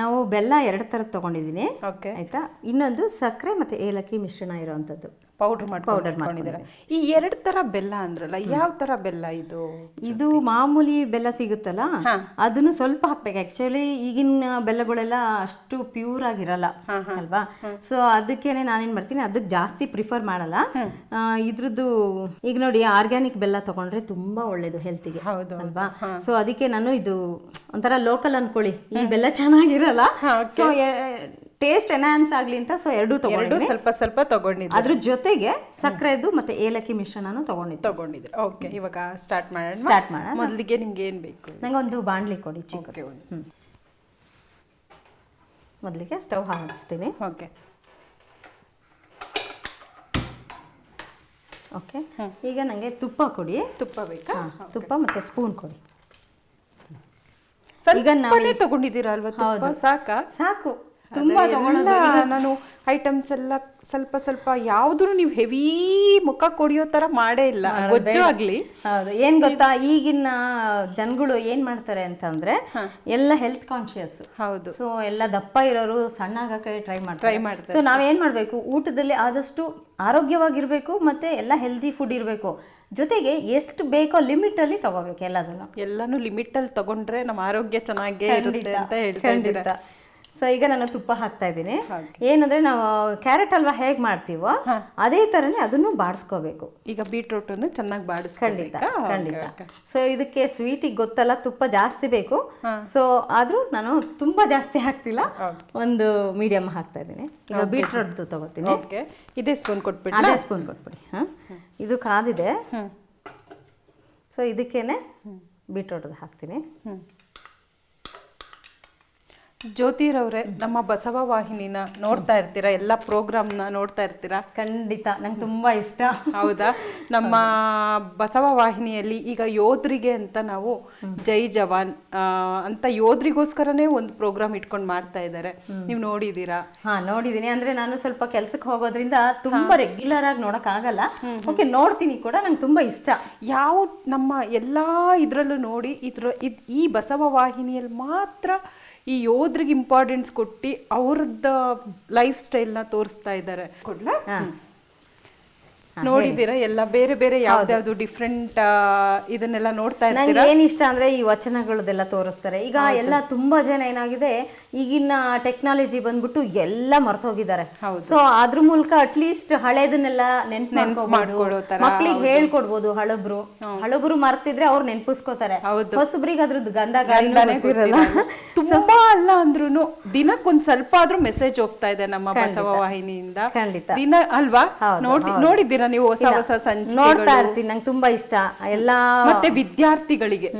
ನಾವು ಬೆಲ್ಲ ಎರಡು ಥರದ್ದು ತೊಗೊಂಡಿದ್ದೀನಿ. ಓಕೆ. ಆಯಿತಾ? ಇನ್ನೊಂದು ಸಕ್ಕರೆ ಮತ್ತು ಏಲಕ್ಕಿ ಮಿಶ್ರಣ ಇರೋವಂಥದ್ದು ಪೌಡರ್ Powder ಮಾಡ್ಕೊಂಡಿದ್ದೀರಾ. ಈ ಎರಡು ತರ ಬೆಲ್ಲ ಅಂದ್ರಲ್ಲ ಯಾವ ತರ ಬೆಲ್ಲ ಇದು? ಇದು ಮಾಮೂಲಿ ಬೆಲ್ಲ ಸಿಗುತ್ತಲ್ಲ? ಅದನ್ನು ಸ್ವಲ್ಪ ಹಾಕ್ಬೇಕು ಆಕ್ಚುಲಿ ಈಗಿನ ಬೆಲ್ಲಗಳೆಲ್ಲ ಅಷ್ಟು ಪ್ಯೂರ್ ಆಗಿರಲ್ಲ ಅಲ್ವಾ? ಸೊ ಅದಕ್ಕೇನೆ ನಾನೇನ್ ಮಾಡ್ತೀನಿ ಅದಕ್ಕೆ ಜಾಸ್ತಿ ಪ್ರಿಫರ್ ಮಾಡಲ್ಲ. ಇದ್ರದ್ದು ಈಗ ನೋಡಿ ಆರ್ಗ್ಯಾನಿಕ್ ಬೆಲ್ಲ ತಗೊಂಡ್ರೆ ತುಂಬಾ ಒಳ್ಳೇದು ಹೆಲ್ತಿಗೆ ಹೌದು, ಅಲ್ವಾ? ಸೊ ಅದಕ್ಕೆ ನಾನು ಇದು ಒಂಥರ ಲೋಕಲ್ ಅನ್ಕೊಳ್ಳಿ ಈ ಬೆಲ್ಲ ಚೆನ್ನಾಗಿರಲ್ಲ? ಸೊ ಟೇಸ್ಟ್ ಎನ್ಹಾನ್ಸ್ ಆಗ್ಲಿ ಅಂತ ಸೊ ಎರಡೂ ಎರಡು ತಗೊಂಡು ಸ್ವಲ್ಪ ಸ್ವಲ್ಪ ತಗೊಂಡಿದ್ದೆ. ಅದ್ರ ಜೊತೆಗೆ ಸಕ್ಕರೆದು ಮತ್ತೆ ಏಲಕ್ಕಿ ಮಿಶ್ರಣನೂ ತಗೊಂಡಿದ್ದೆ. ತಗೊಂಡಿದ್ರೆ ಓಕೆ ಇವಾಗ ಸ್ಟಾರ್ಟ್ ಮಾಡೋಣ. ಸ್ಟಾರ್ಟ್ ಮಾಡೋಣ. ಮೊದಲಿಗೆ ನಿಮ್ಗೆ ಏನ್ ಬೇಕು? ನಂಗೆ ಒಂದು ಬಾಣಲಿ ಕೊಡಿ ಚಿಕ್ಕ ಓಕೆ ಮೊದಲಿಗೆ ಸ್ಟವ್ ಹಾಕಿಸ್ತೀನಿ. ಓಕೆ ಓಕೆ ಈಗ ನನಗೆ ತುಪ್ಪ ಕೊಡಿ. ತುಪ್ಪ ಬೇಕಾ? ಹಾ, ತುಪ್ಪ ಮತ್ತೆ ಸ್ಪೂನ್ ಕೊಡಿ. ಈಗ ನಾವೇ ತಗೊಂಡಿದ್ದೀರಾ ಅಲ್ವಾ ತುಪ್ಪ ಸಾಕಾ? ಸಾಕು. ತುಂಬಾ ತಗೊಳ್ಳೋದು. ನಾನು ಐಟಮ್ಸ್ ಎಲ್ಲ ಸ್ವಲ್ಪ ಸ್ವಲ್ಪ ಯಾವ್ದು ನೀವು ಹೆವಿ ಮುಖ ಕೊಡಿಯೋ ತರ ಮಾಡೇ ಇಲ್ಲ ಗೊಜ್ಜು ಆಗ್ಲಿ. ಹೌದು. ಏನ್ ಗೊತ್ತಾ? ಈಗಿನ ಜನಗಳು ಏನ್ ಮಾಡ್ತಾರೆ ಅಂತಂದ್ರೆ ಎಲ್ಲ ಹೆಲ್ತ್ ಕಾನ್ಶಿಯಸ್ ಹೌದು. ಸೊ ಎಲ್ಲ ದಪ್ಪ ಇರೋರು ಸಣ್ಣ ಆಗಕ್ಕೆ ಟ್ರೈ ಮಾಡ್ತಾರೆ. ಟ್ರೈ ಮಾಡ್ತಾರೆ. ಸೊ ನಾವೇನ್ ಮಾಡ್ಬೇಕು? ಊಟದಲ್ಲಿ ಆದಷ್ಟು ಆರೋಗ್ಯವಾಗಿರ್ಬೇಕು ಮತ್ತೆ ಎಲ್ಲ ಹೆಲ್ದಿ ಫುಡ್ ಇರಬೇಕು. ಜೊತೆಗೆ ಎಷ್ಟು ಬೇಕೋ ಲಿಮಿಟ್ ಅಲ್ಲಿ ತಗೋಬೇಕು ಎಲ್ಲದನ್ನು. ಎಲ್ಲಾನು ಲಿಮಿಟ್ ಅಲ್ಲಿ ತಗೊಂಡ್ರೆ ನಮ್ಮ ಆರೋಗ್ಯ ಚೆನ್ನಾಗೇ ಇರುತ್ತೆ ಅಂತ ಹೇಳ್ತಾ ಇದ್ದೀರಾ. ಸೊ ಈಗ ನಾನು ತುಪ್ಪ ಹಾಕ್ತಾ ಇದ್ದೀನಿ. ಏನಂದ್ರೆ ನಾವು ಕ್ಯಾರೆಟ್ ಹಲ್ವಾ ಹೇಗೆ ಮಾಡ್ತೀವೋ ಅದೇ ತರನೇ ಅದನ್ನು ಬಾಡಿಸ್ಕೋಬೇಕು. ಈಗ ಬೀಟ್ರೂಟ್ ಅನ್ನು ಚೆನ್ನಾಗಿ ಖಂಡಿತ ಖಂಡಿತ. ಸೊ ಇದಕ್ಕೆ ಸ್ವೀಟಿಗೆ ಗೊತ್ತಲ್ಲ ತುಪ್ಪ ಜಾಸ್ತಿ ಬೇಕು. ಸೊ ಆದ್ರೂ ನಾನು ತುಂಬಾ ಜಾಸ್ತಿ ಹಾಕ್ತಿಲ್ಲ. ಒಂದು ಮೀಡಿಯಂ ಹಾಕ್ತಾ ಇದ್ದೀನಿ. ಈಗ ಬೀಟ್ರೋಟ್ದು ತಗೋತೀನಿ. ಇದೇ ಸ್ಪೂನ್ ಕೊಟ್ಬಿಡಿ ಅದೇ ಸ್ಪೂನ್ ಕೊಟ್ಬಿಡಿ. ಹಾ. ಇದು ಕಾದಿದೆ. ಸೊ ಇದಕ್ಕೇನೆ ಬೀಟ್ರೂಟ್ ಹಾಕ್ತೀನಿ. ಜ್ಯೋತಿರವ್ರೆ ನಮ್ಮ ಬಸವ ವಾಹಿನಿನ ನೋಡ್ತಾ ಇರ್ತೀರಾ? ಎಲ್ಲ ಪ್ರೋಗ್ರಾಮ್ನ ನೋಡ್ತಾ ಇರ್ತೀರಾ? ಖಂಡಿತ. ನಂಗೆ ತುಂಬಾ ಇಷ್ಟ. ಹೌದಾ? ನಮ್ಮ ಬಸವ ವಾಹಿನಿಯಲ್ಲಿ ಈಗ ಯೋಧರಿಗೆ ಅಂತ ನಾವು ಜೈ ಜವಾನ್ ಅಂತ ಯೋಧರಿಗೋಸ್ಕರನೇ ಒಂದು ಪ್ರೋಗ್ರಾಮ್ ಇಟ್ಕೊಂಡು ಮಾಡ್ತಾ ಇದ್ದಾರೆ ನೀವು ನೋಡಿದೀರಾ? ಹಾ ನೋಡಿದೀನಿ. ಅಂದ್ರೆ ನಾನು ಸ್ವಲ್ಪ ಕೆಲ್ಸಕ್ಕೆ ಹೋಗೋದ್ರಿಂದ ತುಂಬಾ ರೆಗ್ಯುಲರ್ ಆಗಿ ನೋಡಕ್ ಆಗಲ್ಲ. ಓಕೆ ನೋಡ್ತೀನಿ ಕೂಡ. ನಂಗೆ ತುಂಬಾ ಇಷ್ಟ. ಯಾವ ನಮ್ಮ ಎಲ್ಲಾ ಇದ್ರಲ್ಲೂ ನೋಡಿ ಇದ್ರ ಇದ್ ಈ ಬಸವ ವಾಹಿನಿಯಲ್ಲಿ ಮಾತ್ರ ಈ ಯೋಧರಿಗೆ ಇಂಪಾರ್ಟೆನ್ಸ್ ಕೊಟ್ಟು ಅವ್ರದ್ದು ಲೈಫ್ ಸ್ಟೈಲ್ನ ತೋರಿಸ್ತಾ ಇದ್ದಾರೆ. ಕೊಡ್ಲಾ? ನೋಡಿದ್ದೀರಾ ಎಲ್ಲ ಬೇರೆ ಬೇರೆ ಯಾವ್ದಾವ್ದು ಡಿಫ್ರೆಂಟ್ ಇದನ್ನೆಲ್ಲ ನೋಡ್ತಾ ಇರ್ತೀರಾ? ನಂಗೆ ಏನ್ ಇಷ್ಟ ಅಂದ್ರೆ ಈ ವಚನಗಳದೆಲ್ಲ ತೋರಿಸ್ತಾರೆ. ಈಗ ಎಲ್ಲ ತುಂಬಾ ಜನ ಏನಾಗಿದೆ ಈಗಿನ ಟೆಕ್ನಾಲಜಿ ಬಂದ್ಬಿಟ್ಟು ಎಲ್ಲ ಮರ್ತೋಗಿದ್ದಾರೆ. ಸೊ ಅದ್ರ ಮೂಲಕ ಅಟ್ಲೀಸ್ಟ್ ಹಳೇದನ್ನೆಲ್ಲ ನೆನ್ಪು ಮಕ್ಳಿಗೆ ಹೇಳ್ಕೊಡ್ಬೋದು ಹಳಬ್ರು. ಹಳಬ್ರು ಮರ್ತಿದ್ರೆ ಅವ್ರು ನೆನ್ಪಿಸ್ಕೋತಾರೆ. ಹೊಸಬ್ರಿಗೆ ಅದ್ರದ್ದು ಗಂಧ ತುಂಬಾ ಅಲ್ಲ ಅಂದ್ರೂನು ದಿನಕ್ಕೊಂದ್ ಸ್ವಲ್ಪ ಆದ್ರೂ ಮೆಸೇಜ್ ಹೋಗ್ತಾ ಇದೆ ನಮ್ಮ ಬಸವ ವಾಹಿನಿಯಿಂದ. ದಿನ ಅಲ್ವಾ? ನೋಡಿ ನೋಡಿದ್ದೀರಾ ನೀವು ಹೊಸ ಹೊಸ ಸಂಚೆ ನೋಡ್ತಾ ಇರ್ತೀನಿ ನಂಗೆ ತುಂಬಾ ಇಷ್ಟ. ಎಲ್ಲಾ ಮತ್ತೆ ವಿದ್ಯಾರ್ಥಿಗಳಿಗೆ.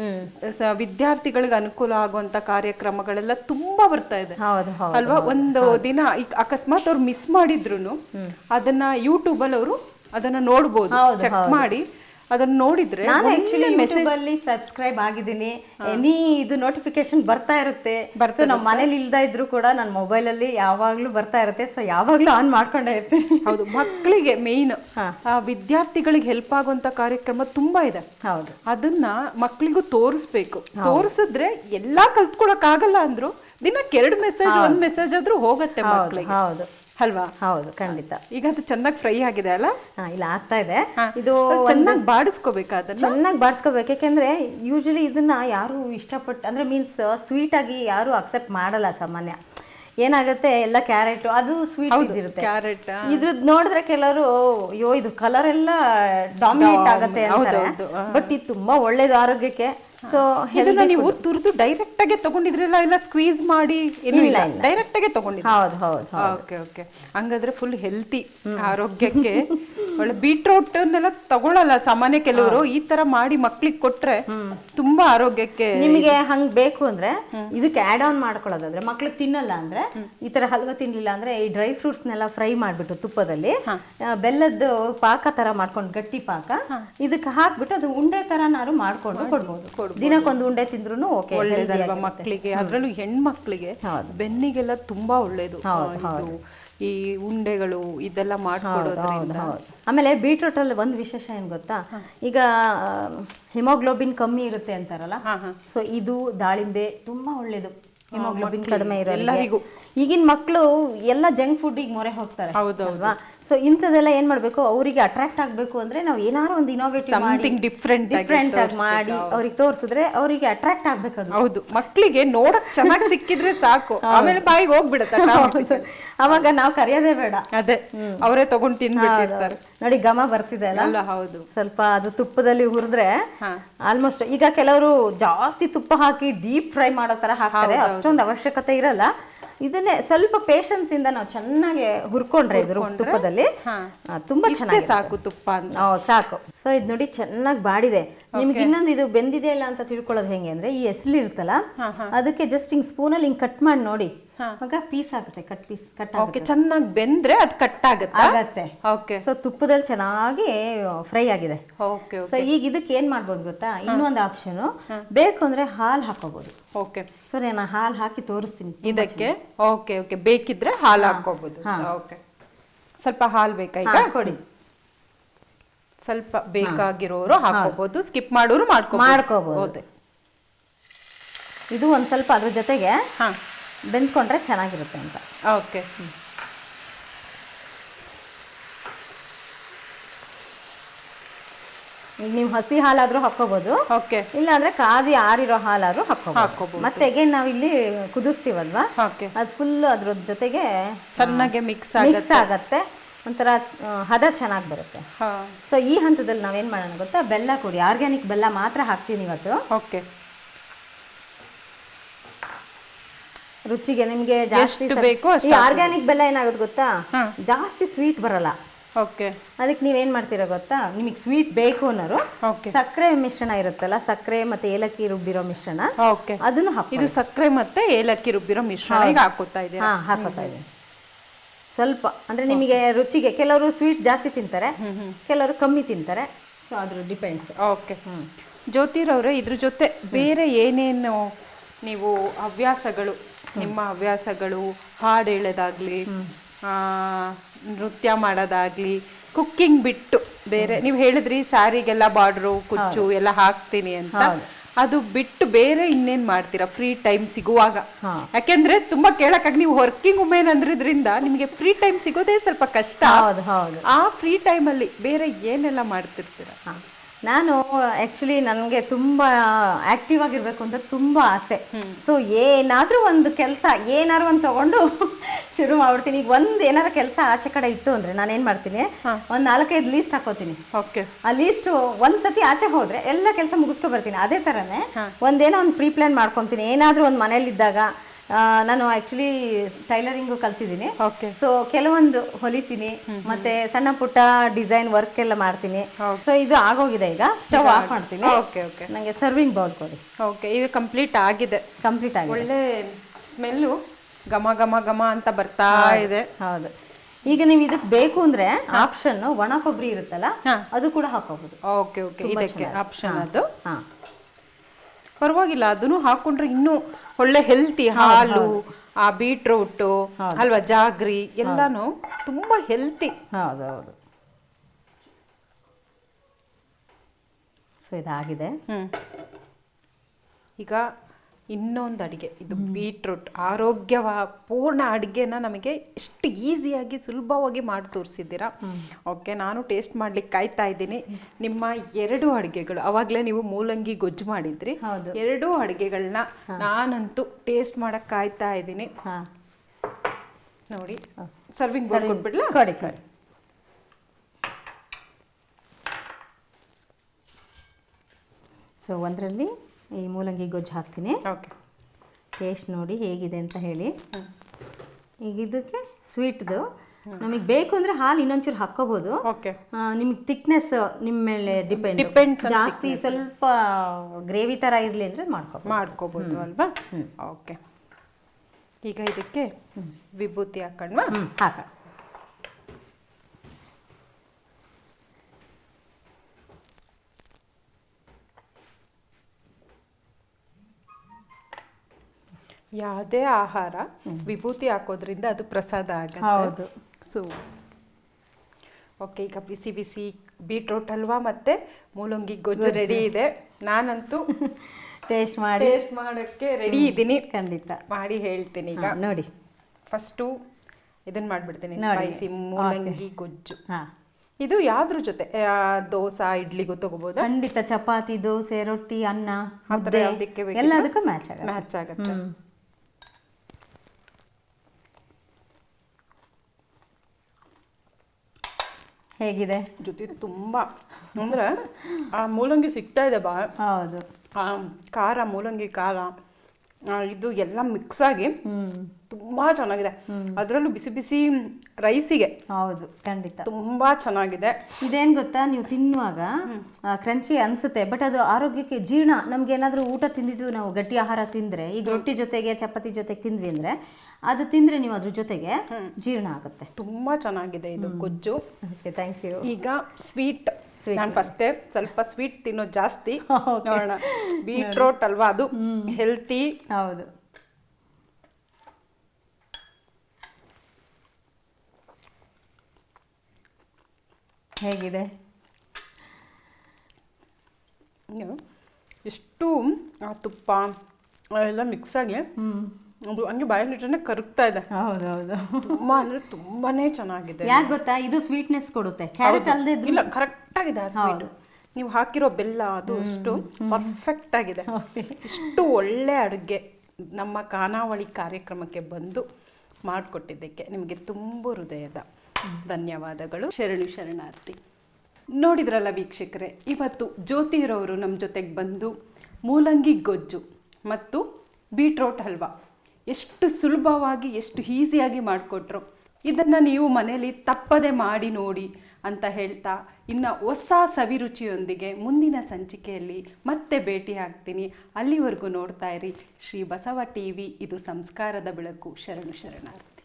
ವಿದ್ಯಾರ್ಥಿಗಳಿಗೆ ಅನುಕೂಲ ಆಗುವಂತ ಕಾರ್ಯಕ್ರಮಗಳೆಲ್ಲ ತುಂಬಾ ಬರ್ತಾ ಇದೆ. ಅಲ್ವಾ? ಒಂದು ದಿನ ಅಕಸ್ಮಾತ್ ಅವ್ರು ಮಿಸ್ ಮಾಡಿದ್ರು ಅದನ್ನ ಯೂಟ್ಯೂಬ್ ಅಲ್ಲಿ ಅವರು ಅದನ್ನ ನೋಡ್ಬೋದು. ಚೆಕ್ ಮಾಡಿ ಅದನ್ನ ನೋಡಿದ್ರೆ ನಾನು ಆಕ್ಚುಲಿ ಮೆಸೇಜ್ ಅಲ್ಲಿ ಸಬ್ಸ್ಕ್ರೈಬ್ ಆಗಿದ್ದೀನಿ. ಎನಿ ಇದು ನೋಟಿಫಿಕೇಶನ್ ಬರ್ತಾ ಇರುತ್ತೆ. ಬರ್ತಾ ನಮ್ಮ ಮನೇಲಿ ಇಲ್ದ ಇದ್ರು ಕೂಡ ನನ್ನ ಮೊಬೈಲ್ ಅಲ್ಲಿ ಯಾವಾಗ್ಲೂ ಬರ್ತಾ ಇರುತ್ತೆ. ಸೊ ಯಾವಾಗ್ಲೂ ಆನ್ ಮಾಡ್ಕೊಂಡೇ ಇರ್ತೀನಿ. ಹೌದು ಮಕ್ಕಳಿಗೆ ಮೇಯ್ನ್ ವಿದ್ಯಾರ್ಥಿಗಳಿಗೆ ಹೆಲ್ಪ್ ಆಗುವಂತ ಕಾರ್ಯಕ್ರಮ ತುಂಬಾ ಇದೆ. ಹೌದು. ಅದನ್ನ ಮಕ್ಕಳಿಗೂ ತೋರಿಸ್ಬೇಕು. ತೋರಿಸಿದ್ರೆ ಎಲ್ಲಾ ಕಲ್ತ್ಕೊಳಕ್ ಆಗಲ್ಲ ಅಂದ್ರು ದಿನಕ್ಕೆ ಎರಡು ಮೆಸೇಜ್ ಒಂದು ಮೆಸೇಜ್ ಆದ್ರೂ ಹೋಗುತ್ತೆ ಮಕ್ಕಳಿಗೆ ಹೌದು. ಅಲ್ವಾ? ಹೌದು ಖಂಡಿತ. ಈಗ ಅದು ಚೆನ್ನಾಗಿ ಫ್ರೈ ಆಗಿದೆ ಅಲ್ಲ? ಹಾ ಇಲ್ಲ ಆಗ್ತಾ ಇದೆ. ಇದು ಚೆನ್ನಾಗಿ ಬಾಡಿಸ್ಕೋಬೇಕಾ ಅದನ್ನ? ಚೆನ್ನಾಗಿ ಬಾಡಿಸ್ಕೋಬೇಕು. ಯಾಕೆಂದ್ರೆ ಯೂಶಲಿ ಇದನ್ನ ಯಾರು ಇಷ್ಟಪಟ್ಟು ಅಂದ್ರೆ ಮೀನ್ಸ್ ಸ್ವೀಟ್ ಆಗಿ ಯಾರು ಅಕ್ಸೆಪ್ಟ್ ಮಾಡಲ್ಲ ಸಾಮಾನ್ಯ. ಏನಾಗುತ್ತೆ ಎಲ್ಲ ಕ್ಯಾರೆಟ್ ಅದು ಸ್ವೀಟ್ ಇರುತ್ತೆ ಕ್ಯಾರೆಟ್ ನೋಡಿದ್ರೆ ಕೆಲವರು ಅಯ್ಯೋ ಇದು ಕಲರ್ ಎಲ್ಲ ಡಾಮಿನೇಟ್ ಆಗತ್ತೆ ಅಂತಾರೆ. ಬಟ್ ಇದು ತುಂಬಾ ಒಳ್ಳೇದು ಆರೋಗ್ಯಕ್ಕೆ. ಸೊ ಇದನ್ನ ನೀವು ತುರ್ದು ಡೈರೆಕ್ಟ್ ಆಗಿ ತಗೊಂಡಿದ್ರಲ್ಲ ಇಲ್ಲ ಸ್ಕ್ವೀಸ್ ಮಾಡಿ ಇಲ್ಲ ಡೈರೆಕ್ಟ್ ಆಗಿ ತಗೊಂಡಿದ್ರಿ? ಹೌದು ಹೌದು ಓಕೆ ಓಕೆ ಹಂಗಾದ್ರೆ ಫುಲ್ ಹೆಲ್ತಿ ಆರೋಗ್ಯಕ್ಕೆ ಒಳ್ಳೆ ಬೀಟ್ರೂಟ್ ಅನ್ನೆಲ್ಲ ತಗೊಳಲ್ಲ ಸಾಮಾನ್ಯ ಕೆಲವರು. ಈ ತರ ಮಾಡಿ ಮಕ್ಳಿಗೆ ಕೊಟ್ರೆ ತುಂಬಾ ಆರೋಗ್ಯಕ್ಕೆ ನಿಮಗೆ ಹಂಗ್ ಬೇಕು ಅಂದ್ರೆ ಇದಕ್ಕೆ ಆಡ್ ಆನ್ ಮಾಡ್ಕೊಳ್ಳೋದಾದ್ರೆ ಮಕ್ಳು ತಿನ್ನಲ್ಲ ಅಂದ್ರೆ ಈ ತರ ಹಲ್ವಾ ತಿನ್ಲಿಲ್ಲ ಅಂದ್ರೆ ಈ ಡ್ರೈ ಫ್ರೂಟ್ಸ್ನೆಲ್ಲ ಫ್ರೈ ಮಾಡ್ಬಿಟ್ಟು ತುಪ್ಪದಲ್ಲಿ ಬೆಲ್ಲದ ಬೆಲ್ಲದ್ದು ಪಾಕ ತರ ಮಾಡ್ಕೊಂಡು ಗಟ್ಟಿ ಪಾಕ ಇದಕ್ಕೆ ಹಾಕ್ಬಿಟ್ಟು ಅದು ಉಂಡೆ ತರನಾರು ಮಾಡ್ಕೊಂಡು ಕೊಡ್ಬೋದು. ದಿನಕ್ಕೊಂದು ಉಂಡೆ ತಿಂದ್ರು ಓಕೆ ಒಳ್ಳೇದಲ್ವಾ ಮಕ್ಕಳಿಗೆ ಅದರಲ್ಲೂ ಹೆಣ್ಮಕ್ಳಿಗೆ ಬೆನ್ನಿಗೆಲ್ಲ ತುಂಬಾ ಒಳ್ಳೇದು. ಇದು ಈ ಉಂಡೆಗಳು ಇದೆಲ್ಲ ಮಾಡ್ಕೊಡೋದ್ರಿಂದ. ಆಮೇಲೆ ಬೀಟ್ರೂಟ್ ಅಲ್ಲಿ ಒಂದು ವಿಶೇಷ ಏನ್ ಗೊತ್ತಾ? ಈಗ ಹಿಮೋಗ್ಲೋಬಿನ್ ಕಮ್ಮಿ ಇರುತ್ತೆ ಅಂತಾರಲ್ಲ? ಸೊ ಇದು ದಾಳಿಂಬೆ ತುಂಬಾ ಒಳ್ಳೇದು. ಹಿಮೋಗ್ಲೋಬಿನ್ ಕಡಿಮೆ ಇರೋ ಎಲ್ಲರಿಗೂ. ಈಗಿನ ಮಕ್ಕಳು ಎಲ್ಲ ಜಂಕ್ ಫುಡ್ ಈಗ ಮೊರೆ ಹೋಗ್ತಾರೆ. ಹೌದೌದು. ಸೊ ಇಂಥದ್ದೆಲ್ಲ ಏನ್ ಮಾಡಬೇಕು? ಅವರಿಗೆ ಅಟ್ರಾಕ್ಟ್ ಆಗಬೇಕು ಅಂದ್ರೆ ನಾವು ಏನಾದ್ರು ಒಂದು ಇನೋವೇಟಿವ್ ಡಿಫ್ರೆಂಟ್ ಡಿಫ್ರೆಂಟ್ ಆಗಿ ಮಾಡಿ ಅವ್ರಿಗೆ ತೋರಿಸಿದ್ರೆ ಅವರಿಗೆ ಅಟ್ರಾಕ್ಟ್ ಆಗ್ಬೇಕು ಹೌದು ಮಕ್ಕಳಿಗೆ ನೋಡಕ್ ಚೆನ್ನಾಗಿ ಸಿಕ್ಕಿದ್ರೆ ಸಾಕು. ಆಮೇಲೆ ಬಾಯಿಗೆ ಹೋಗ್ಬಿಡುತ್ತೆ. ಅವಾಗ ನಾವು ಕರೆಯೋದೇ ಬೇಡ. ಅದೇ ಅವರೇ ತಗೊಂಡ್ ತಿಂದ್ಬಿಟ್ಟಿರ್ತಾರೆ. ನೋಡಿ ಘಮ ಬರ್ತಿದೆ ಅಲ್ಲ? ಹೌದು. ಸ್ವಲ್ಪ ಅದು ತುಪ್ಪದಲ್ಲಿ ಹುರಿದ್ರೆ ಆಲ್ಮೋಸ್ಟ್ ಈಗ ಕೆಲವರು ಜಾಸ್ತಿ ತುಪ್ಪ ಹಾಕಿ ಡೀಪ್ ಫ್ರೈ ಮಾಡೋ ತರ ಹಾಕ್ತಾರೆ. ಅಷ್ಟೊಂದು ಅವಶ್ಯಕತೆ ಇರಲ್ಲ. ಇದನ್ನೇ ಸ್ವಲ್ಪ ಪೇಶನ್ಸ್ ಇಂದ ನಾವು ಚೆನ್ನಾಗಿ ಹುರ್ಕೊಂಡ್ರೆ ಇದ್ರು ತುಪ್ಪದಲ್ಲಿ. ತುಂಬಾ ಚೆನ್ನಾಗಿ ಸಾಕು ತುಪ್ಪ ಸಾಕು. ಸೊ ಇದು ನೋಡಿ ಚೆನ್ನಾಗಿ ಬಾಡಿದೆ. ನಿಮ್ಗೆ ಇನ್ನೊಂದು ಇದು ಬೆಂದಿದೆ ಇಲ್ಲ ಅಂತ ತಿಳ್ಕೊಳ್ಳೋದು ಹೆಂಗೆ ಅಂದ್ರೆ ಈ ಎಸ್ಲಿ ಇರುತ್ತಲ್ಲ ಅದಕ್ಕೆ ಜಸ್ಟ್ ಹಿಂಗ್ ಸ್ಪೂನಲ್ಲಿ ಹಿಂಗ್ ಕಟ್ ಮಾಡಿ ನೋಡಿ. ಆಗ ಪೀಸ್ ಆಗುತ್ತೆ ಕಟ್ ಪೀಸ್ ಕಟ್ ಓಕೆ ಚೆನ್ನಾಗಿ ಬೆಂದ್ರೆ ಅದು ಕಟ್ ಆಗುತ್ತೆ? ಆಗತ್ತೆ. ಓಕೆ ಸೊ ತುಪ್ಪದಲ್ಲಿ ಚೆನ್ನಾಗಿ ಫ್ರೈ ಆಗಿದೆ. ಓಕೆ ಸೊ ಈಗ ಇದಕ್ಕೆ ಏನ್ ಮಾಡ್ಬೋದು ಗೊತ್ತಾ? ಇನ್ನೊಂದು ಆಪ್ಷನ್ ಬೇಕು ಅಂದ್ರೆ ಹಾಲು ಹಾಕೋಬಹುದು ಓಕೆ ಸೊ ನಾನು ಹಾಲು ಹಾಕಿ ತೋರಿಸ್ತೀನಿ. ಇದಕ್ಕೆ? ಓಕೆ ಓಕೆ ಬೇಕಿದ್ರೆ ಹಾಲು ಹಾಕೋಬಹುದು ಓಕೆ ಸ್ವಲ್ಪ ಹಾಲು ಬೇಕಾ ಈಗ? ಕೊಡಿ. ಸ್ವಲ್ಪ ಬೇಕಾಗಿರೋರು ಹಾಕೋಬಹುದು ಸ್ಕಿಪ್ ಮಾಡೋರು ಮಾಡ್ಕೋಬಹುದು ಮಾಡ್ಕೋಬಹುದು. ಇದು ಒಂದ್ ಸ್ವಲ್ಪ ಅದ್ರ ಜೊತೆಗೆ ಹಾ. ಬೆಂದ್ಕೊಂಡ್ರೆ ಚೆನ್ನಾಗಿರುತ್ತೆ ಅಂತ. ಓಕೆ. ಈಗ ನೀವು ಹಸಿ ಹಾಲಾದ್ರೂ ಹಾಕೋಬಹುದು ಓಕೆ. ಇಲ್ಲ ಅಂದ್ರೆ ಕಾದಿ ಆರಿರೋ ಹಾಲಾದ್ರೂ ಹಾಕೋಬಹುದು ಮತ್ತೆ ಅಗೇನ್ ನಾವು ಇಲ್ಲಿ ಕುದಿಸ್ತೀವಲ್ವಾ? ಓಕೆ. ಅದು ಫುಲ್ ಅದ್ರ ಜೊತೆಗೆ ಚೆನ್ನಾಗಿ ಮಿಕ್ಸ್ ಮಿಕ್ಸ್ ಆಗತ್ತೆ. ಒಂಥರ ಹದ ಚೆನ್ನಾಗಿ ಬರುತ್ತೆ. ಸೊ ಈ ಹಂತದಲ್ಲಿ ನಾವೇನ್ ಮಾಡೋಣ ಗೊತ್ತಾ? ಬೆಲ್ಲ ಕೊಡಿ. ಆರ್ಗ್ಯಾನಿಕ್ ಬೆಲ್ಲ ಮಾತ್ರ ಹಾಕ್ತೀನಿ ಇವತ್ತು ಓಕೆ. ರುಚಿಗೆ ನಿಮ್ಗೆ ಜಾಸ್ತಿ ಬೇಕು ಅಷ್ಟು ಈ ಆರ್ಗ್ಯಾನಿಕ್ ಬೆಲ್ಲ ಏನಾಗುತ್ತೆ ಗೊತ್ತಾ? ಜಾಸ್ತಿ ಸ್ವೀಟ್ ಬರಲ್ಲ. ಓಕೆ. ಅದಕ್ಕೆ ನೀವೇನ್ ಮಾಡ್ತೀರಾ ಗೊತ್ತಾ? ನಿಮಗೆ ಸ್ವೀಟ್ ಬೇಕು ಅನ್ನೋರು ಓಕೆ. ಸಕ್ಕರೆ ಮಿಶ್ರಣ ಇರುತ್ತಲ್ಲ ಸಕ್ಕರೆ ಮತ್ತೆ ಏಲಕ್ಕಿ ರುಬ್ಬಿರೋ ಮಿಶ್ರಣ ಓಕೆ. ಅದನ್ನು ಹಾಕಿ ಇದು ಸಕ್ಕರೆ ಮತ್ತೆ ಏಲಕ್ಕಿ ರುಬ್ಬಿರೋ ಮಿಶ್ರಣ ಈಗ ಹಾಕೋತಾ ಇದೆ ಹಾ ಹಾಕೋತಾ ಇದೆ ಸ್ವಲ್ಪ ಅಂದ್ರೆ ನಿಮಗೆ ರುಚಿಗೆ ಕೆಲವರು ಸ್ವೀಟ್ ಜಾಸ್ತಿ ತಿಂತಾರೆ ಕೆಲವರು ಕಮ್ಮಿ ತಿಂತಾರೆ. ಸೊ ಅದ್ರ ಡಿಪೆಂಡ್ಸ್ ಓಕೆ. ಜ್ಯೋತಿರವ್ರೆ ಇದ್ರ ಜೊತೆ ಬೇರೆ ಏನೇನು ನೀವು ಹವ್ಯಾಸಗಳು ನಿಮ್ಮ ಹವ್ಯಾಸಗಳು ಹಾಡು ಹೇಳೋದಾಗ್ಲಿ ಆ, ನೃತ್ಯ ಮಾಡೋದಾಗ್ಲಿ ಕುಕ್ಕಿಂಗ್ ಬಿಟ್ಟು ಬೇರೆ ನೀವು ಹೇಳಿದ್ರಿ ಸ್ಯಾರಿಗೆಲ್ಲ ಬಾರ್ಡ್ರು ಕುಚ್ಚು ಎಲ್ಲ ಹಾಕ್ತೀನಿ ಅಂತ. ಅದು ಬಿಟ್ಟು ಬೇರೆ ಇನ್ನೇನ್ ಮಾಡ್ತೀರಾ? ಫ್ರೀ ಟೈಮ್ ಸಿಗುವಾಗ. ಯಾಕೆಂದ್ರೆ ತುಂಬಾ ಕೇಳಕ್ಕಾಗ ನೀವು ವರ್ಕಿಂಗ್ ವುಮೆನ್ ಅಂದ್ರಿದ್ರಿಂದ ನಿಮಗೆ ಫ್ರೀ ಟೈಮ್ ಸಿಗೋದೇ ಸ್ವಲ್ಪ ಕಷ್ಟ. ಆ ಫ್ರೀ ಟೈಮಲ್ಲಿ ಬೇರೆ ಏನೆಲ್ಲ ಮಾಡ್ತಿರ್ತೀರಾ. ನಾನು ಆ್ಯಕ್ಚುಲಿ ನನಗೆ ತುಂಬ ಆ್ಯಕ್ಟಿವ್ ಆಗಿರ್ಬೇಕು ಅಂತ ತುಂಬ ಆಸೆ. ಸೊ ಏನಾದರೂ ಒಂದು ಕೆಲಸ ಏನಾದ್ರು ಒಂದು ತಗೊಂಡು ಶುರು ಮಾಡ್ಬಿಡ್ತೀನಿ. ಈಗ ಒಂದು ಏನಾರು ಕೆಲಸ ಆಚೆ ಕಡೆ ಇತ್ತು ಅಂದರೆ ನಾನು ಏನು ಮಾಡ್ತೀನಿ ಒಂದು ನಾಲ್ಕೈದು ಲೀಸ್ಟ್ ಹಾಕೋತೀನಿ. ಓಕೆ. ಆ ಲೀಸ್ಟು ಒಂದು ಸತಿ ಆಚೆ ಹೋದ್ರೆ ಎಲ್ಲ ಕೆಲಸ ಮುಗಿಸ್ಕೊ ಬರ್ತೀನಿ ಅದೇ ತರನೇ ಒಂದೇನೋ ಒಂದು ಪ್ರೀ ಪ್ಲ್ಯಾನ್ ಮಾಡ್ಕೊತೀನಿ. ಏನಾದರೂ ಒಂದು ಮನೇಲಿದ್ದಾಗ ನಾನು ಆಕ್ಚುಲಿ ಟೈಲರಿಂಗು ಕಲ್ತಿದ್ದೀನಿ. ಓಕೆ ಸೊ ಕೆಲವೊಂದು ಹೊಲಿತೀನಿ ಮತ್ತೆ ಸಣ್ಣ ಪುಟ್ಟ ಡಿಸೈನ್ ವರ್ಕ್ ಎಲ್ಲ ಮಾಡ್ತೀನಿ. ಸೊ ಇದು ಆಗೋಗಿದೆ ಈಗ. ಸ್ಟವ್ ಆಫ್ ಮಾಡ್ತೀನಿ. ಓಕೆ ಓಕೆ ನನಗೆ ಸರ್ವಿಂಗ್ ಬೌಲ್ ಕೊಡಿ. ಓಕೆ ಇದು ಕಂಪ್ಲೀಟ್ ಆಗಿದೆ. ಕಂಪ್ಲೀಟ್ ಆಗಿದೆ. ಒಳ್ಳೆ ಸ್ಮೆಲ್ಲು ಘಮ ಘಮ ಘಮ ಅಂತ ಬರ್ತಾ ಇದೆ. ಹೌದು. ಈಗ ನೀವು ಇದಕ್ಕೆ ಬೇಕು ಅಂದ್ರೆ ಆಪ್ಷನ್ ಒಣ ಕೊಬ್ಬರಿ ಇರುತ್ತಲ್ಲ ಅದು ಕೂಡ ಹಾಕೋಬಹುದು ಓಕೆ ಓಕೆ ಇದಕ್ಕೆ ಆಪ್ಷನ್ ಅದು. ಹಾ. ಪರವಾಗಿಲ್ಲ ಅದನ್ನು ಹಾಕೊಂಡ್ರೆ ಇನ್ನೂ ಒಳ್ಳೆ ಹೆಲ್ತಿ ಹಾಲು ಆ ಬೀಟ್ರೂಟು ಅಲ್ವಾ ಜಾಗ್ರಿ ಎಲ್ಲಾನು ತುಂಬಾ ಹೆಲ್ತಿ ಹೌದು ಹೌದು. ಸೊ ಇದಾಗಿದೆ. ಹ್ಮ್. ಈಗ ಇನ್ನೊಂದು ಅಡುಗೆ. ಇದು ಬೀಟ್ರೂಟ್. ಆರೋಗ್ಯವ ಪೂರ್ಣ ಅಡುಗೆನ ನಮಗೆ ಎಷ್ಟು ಈಸಿಯಾಗಿ ಸುಲಭವಾಗಿ ಮಾಡಿ ತೋರಿಸಿದ್ದೀರಾ. ಓಕೆ ನಾನು ಟೇಸ್ಟ್ ಮಾಡ್ಲಿಕ್ಕೆ ಕಾಯ್ತಾ ಇದ್ದೀನಿ. ನಿಮ್ಮ ಎರಡು ಅಡುಗೆಗಳು ಅವಾಗಲೇ ನೀವು ಮೂಲಂಗಿ ಗೊಜ್ಜು ಮಾಡಿದ್ರಿ. ಎರಡು ಅಡುಗೆಗಳನ್ನ ನಾನಂತೂ ಟೇಸ್ಟ್ ಮಾಡಕ್ ಕಾಯ್ತಾ ಇದ್ದೀನಿ. ನೋಡಿ ಸರ್ವಿಂಗ್ ಬೌಲ್ ಕೊಟ್ಬಿಡ್ಲಾ ಕೊಡಿ ಕೊಡಿ. ಸೊ ಒಂದರಲ್ಲಿ ಈ ಮೂಲಂಗಿ ಗೊಜ್ಜು ಹಾಕ್ತೀನಿ. ಓಕೆ. ಟೇಸ್ಟ್ ನೋಡಿ ಹೇಗಿದೆ ಅಂತ ಹೇಳಿ. ಈಗ ಇದಕ್ಕೆ ಸ್ವೀಟ್ದು ನಮಗೆ ಬೇಕು ಅಂದರೆ ಹಾಲು ಇನ್ನೊಂಚೂರು ಹಾಕ್ಕೋಬೋದು. ಓಕೆ. ನಿಮ್ಗೆ ಥಿಕ್ನೆಸ್ ನಿಮ್ಮ ಮೇಲೆ ಡಿಪೆಂಡ್ ಡಿಪೆಂಡ್ ಜಾಸ್ತಿ ಸ್ವಲ್ಪ ಗ್ರೇವಿ ಥರ ಇರಲಿ ಅಂದರೆ ಮಾಡ್ಕೊ ಮಾಡ್ಕೋಬೋದು ಅಲ್ವಾ? ಓಕೆ. ಈಗ ಇದಕ್ಕೆ ವಿಭೂತಿ ಹಾಕೊಂಡ್ವಾ ಹ್ಞೂ ಹಾಕ ಯಾವುದೇ ಆಹಾರ ವಿಭೂತಿ ಹಾಕೋದ್ರಿಂದ ಅದು ಪ್ರಸಾದ. ಆಗುತ್ತೆ. ಸೊ ಓಕೆ ಈಗ ಬಿಸಿ ಬಿಸಿ ಬೀಟ್ರೂಟ್ ಹಲ್ವಾ ಮತ್ತೆ? ಮೂಲಂಗಿ ಗೊಜ್ಜು ರೆಡಿ ಇದೆ. ನಾನಂತೂ ಟೇಸ್ಟ್ ಮಾಡಿ. ಟೇಸ್ಟ್ ಮಾಡೋಕ್ಕೆ ರೆಡಿ ಇದ್ದೀನಿ. ಖಂಡಿತ. ಮಾಡಿ ಹೇಳ್ತೀನಿ ಈಗ. ನೋಡಿ. ಫಸ್ಟು ಇದನ್ನ ಮಾಡಿಬಿಡ್ತೀನಿ. ಸ್ಪೈಸಿ ಮೂಲಂಗಿ ಗೊಜ್ಜು. ಇದು ಯಾವ್ದ್ರ ಜೊತೆ? ದೋಸಾ ಇಡ್ಲಿಗೂ ತಗೋಬಹುದು ಖಂಡಿತ ಚಪಾತಿ ದೋಸೆ ರೊಟ್ಟಿ ಅನ್ನ ಎಲ್ಲದಕ್ಕೂ ಮ್ಯಾಚ್ ಆಗುತ್ತೆ. ಮ್ಯಾಚ್ ಆಗುತ್ತೆ. ಹೇಗಿದೆ? ಜೊತೆ ತುಂಬಾ ಅಂದ್ರೆ ಆ ಮೂಲಂಗಿ ಸಿಗ್ತಾ ಇದೆ ಬಾ. ಹೌದು. ಆ ಖಾರ ಮೂಲಂಗಿ ಖಾರ ಇದು ಎಲ್ಲ ಮಿಕ್ಸ್ ಆಗಿ ತುಂಬಾ ಚೆನ್ನಾಗಿದೆ. ಅದರಲ್ಲೂ ಬಿಸಿ ಬಿಸಿ ರೈಸಿಗೆ ಹೌದು ಖಂಡಿತ. ತುಂಬಾ ಚೆನ್ನಾಗಿದೆ. ಇದೇನ್ ಗೊತ್ತಾ? ನೀವು ತಿನ್ನುವಾಗ ಕ್ರಂಚಿ ಅನ್ಸುತ್ತೆ ಬಟ್ ಅದು ಆರೋಗ್ಯಕ್ಕೆ ಜೀರ್ಣ ನಮ್ಗೆ ಏನಾದ್ರೂ ಊಟ ತಿಂದಿದ್ದು ನಾವು ಗಟ್ಟಿ ಆಹಾರ ತಿಂದ್ರೆ ಈಗ ರೊಟ್ಟಿ ಜೊತೆಗೆ ಚಪಾತಿ ಜೊತೆಗೆ ತಿಂದ್ವಿ ಅಂದ್ರೆ ಅದು ತಿಂದ್ರೆ ನೀವು ಅದ್ರ ಜೊತೆಗೆ ಜೀರ್ಣ ಆಗುತ್ತೆ. ತುಂಬಾ ಚೆನ್ನಾಗಿದೆ ಇದು ಗೊಜ್ಜು. ಓಕೆ ಥ್ಯಾಂಕ್ ಯು ಈಗ ಸ್ವೀಟ್. ನಾನು ಫಸ್ಟೇ ಸ್ವಲ್ಪ ಸ್ವೀಟ್ ತಿನ್ನೋದು ಜಾಸ್ತಿ. ನೋಡೋಣ. ಬೀಟ್ರೋಟ್ ಅಲ್ವಾ ಅದು? ಹೆಲ್ತಿ ಹೌದು. ಹೇಗಿದೆ? ಎಷ್ಟು ಆ ತುಪ್ಪ ಎಲ್ಲ ಮಿಕ್ಸ್ ಆಗಿ ಅದು ಹಂಗೆ ಬಾಯಲ್ಲಿಟ್ಟರೆ ಕರಗ್ತಾ ಇದೆ. ಹೌದು ಹೌದು. ತುಂಬಾ ಅಂದ್ರೆ ತುಂಬಾನೇ ಚೆನ್ನಾಗಿದೆ. ಯಾಕೆ ಗೊತ್ತಾ? ಇದು ಸ್ವೀಟ್ನೆಸ್ ಕೊಡುತ್ತೆ. ಕ್ಯಾರೆಟ್ ಅಲ್ಲದೆ ಇಲ್ಲ ಕರೆಕ್ಟ್ ಆಗಿದೆ ಆ ಸ್ವೀಟ್ ನೀವು ಹಾಕಿರೋ ಬೆಲ್ಲ ಅದು ಅಷ್ಟು ಪರ್ಫೆಕ್ಟ್ ಆಗಿದೆ. ಇಷ್ಟು ಒಳ್ಳೆ ಅಡುಗೆ ನಮ್ಮ ಖಾನಾವಳಿ ಕಾರ್ಯಕ್ರಮಕ್ಕೆ ಬಂದು ಮಾಡಿಕೊಟ್ಟಿದ್ದಕ್ಕೆ ನಿಮಗೆ ತುಂಬ ಹೃದಯದ ಧನ್ಯವಾದಗಳು. ಶರಣು ಶರಣಾರ್ಥಿ. ನೋಡಿದ್ರಲ್ಲ ವೀಕ್ಷಕರೇ ಇವತ್ತು ಜ್ಯೋತಿರವರು ನಮ್ಮ ಜೊತೆಗೆ ಬಂದು ಮೂಲಂಗಿ ಗೊಜ್ಜು ಮತ್ತು ಬೀಟ್ರೋಟ್ ಹಲ್ವಾ. ಎಷ್ಟು ಸುಲಭವಾಗಿ, ಎಷ್ಟು ಈಸಿಯಾಗಿ ಮಾಡಿಕೊಟ್ರು. ಇದನ್ನು ನೀವು ಮನೆಯಲ್ಲಿ ತಪ್ಪದೆ ಮಾಡಿ ನೋಡಿ ಅಂತ ಹೇಳ್ತಾ ಇನ್ನು ಹೊಸ ಸವಿರುಚಿಯೊಂದಿಗೆ ಮುಂದಿನ ಸಂಚಿಕೆಯಲ್ಲಿ ಮತ್ತೆ ಭೇಟಿ ಆಗ್ತೀನಿ. ಅಲ್ಲಿವರೆಗೂ ನೋಡ್ತಾ ಇರಿ. ಶ್ರೀ ಬಸವ ಟಿ ವಿ ಇದು ಸಂಸ್ಕಾರದ ಬೆಳಕು. ಶರಣು ಶರಣಾರ್ಥಿ.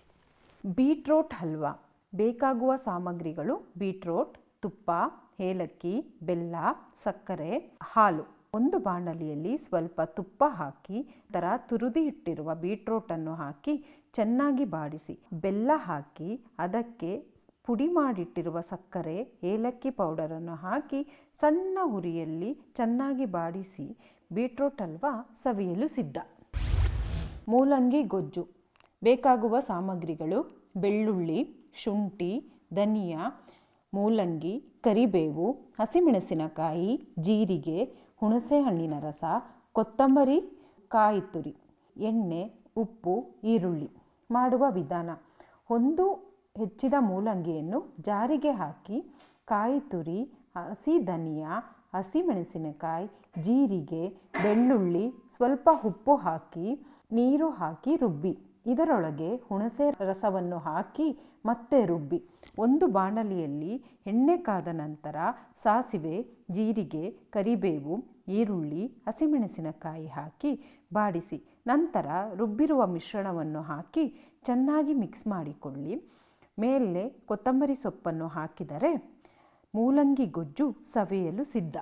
ಬೀಟ್ರೋಟ್ ಹಲ್ವಾ. ಬೇಕಾಗುವ ಸಾಮಗ್ರಿಗಳು ಬೀಟ್ರೋಟ್, ತುಪ್ಪ, ಏಲಕ್ಕಿ, ಬೆಲ್ಲ, ಸಕ್ಕರೆ, ಹಾಲು. ಒಂದು ಬಾಣಲಿಯಲ್ಲಿ ಸ್ವಲ್ಪ ತುಪ್ಪ ಹಾಕಿ ತರ ತುರಿದಿ ಇಟ್ಟಿರುವ ಬೀಟ್ರೋಟನ್ನು ಹಾಕಿ ಚೆನ್ನಾಗಿ ಬಾಡಿಸಿ. ಬೆಲ್ಲ ಹಾಕಿ, ಅದಕ್ಕೆ ಪುಡಿ ಮಾಡಿಟ್ಟಿರುವ ಸಕ್ಕರೆ, ಏಲಕ್ಕಿ ಪೌಡರನ್ನು ಹಾಕಿ ಸಣ್ಣ ಹುರಿಯಲ್ಲಿ ಚೆನ್ನಾಗಿ ಬಾಡಿಸಿ, ಬೀಟ್ರೋಟ್ ಹಲ್ವಾ ಸವಿಯಲು ಸಿದ್ಧ. ಮೂಲಂಗಿ, ಗೊಜ್ಜು. ಬೇಕಾಗುವ ಸಾಮಗ್ರಿಗಳು ಬೆಳ್ಳುಳ್ಳಿ, ಶುಂಠಿ, ಧನಿಯಾ, ಮೂಲಂಗಿ, ಕರಿಬೇವು, ಹಸಿಮೆಣಸಿನಕಾಯಿ, ಜೀರಿಗೆ ಹುಣಸೆಹಣ್ಣಿನ ರಸ, ಕೊತ್ತಂಬರಿ ಕಾಯಿ ತುರಿ ಎಣ್ಣೆ, ಉಪ್ಪು, ಈರುಳ್ಳಿ ಮಾಡುವ ವಿಧಾನ. ಒಂದು ಹೆಚ್ಚಿದ ಮೂಲಂಗಿಯನ್ನು ಜಾರಿಗೆ ಹಾಕಿ ಕಾಯಿ ತುರಿ ಹಸಿ ಧನಿಯಾ ಹಸಿಮೆಣಸಿನಕಾಯಿ ಜೀರಿಗೆ, ಬೆಳ್ಳುಳ್ಳಿ, ಸ್ವಲ್ಪ ಉಪ್ಪು ಹಾಕಿ, ನೀರು ಹಾಕಿ ರುಬ್ಬಿ. ಇದರೊಳಗೆ ಹುಣಸೆ ರಸವನ್ನು ಹಾಕಿ ಮತ್ತೆ ರುಬ್ಬಿ. ಒಂದು ಬಾಣಲಿಯಲ್ಲಿ ಎಣ್ಣೆ ಕಾದ ನಂತರ ಸಾಸಿವೆ, ಜೀರಿಗೆ, ಕರಿಬೇವು, ಈರುಳ್ಳಿ, ಹಸಿಮೆಣಸಿನಕಾಯಿ ಹಾಕಿ ಬಾಡಿಸಿ. ನಂತರ ರುಬ್ಬಿರುವ ಮಿಶ್ರಣವನ್ನು ಹಾಕಿ ಚೆನ್ನಾಗಿ ಮಿಕ್ಸ್ ಮಾಡಿಕೊಳ್ಳಿ. ಮೇಲೆ ಕೊತ್ತಂಬರಿ ಸೊಪ್ಪನ್ನು ಹಾಕಿದರೆ ಮೂಲಂಗಿ ಗೊಜ್ಜು ಸವಿಯಲು ಸಿದ್ಧ.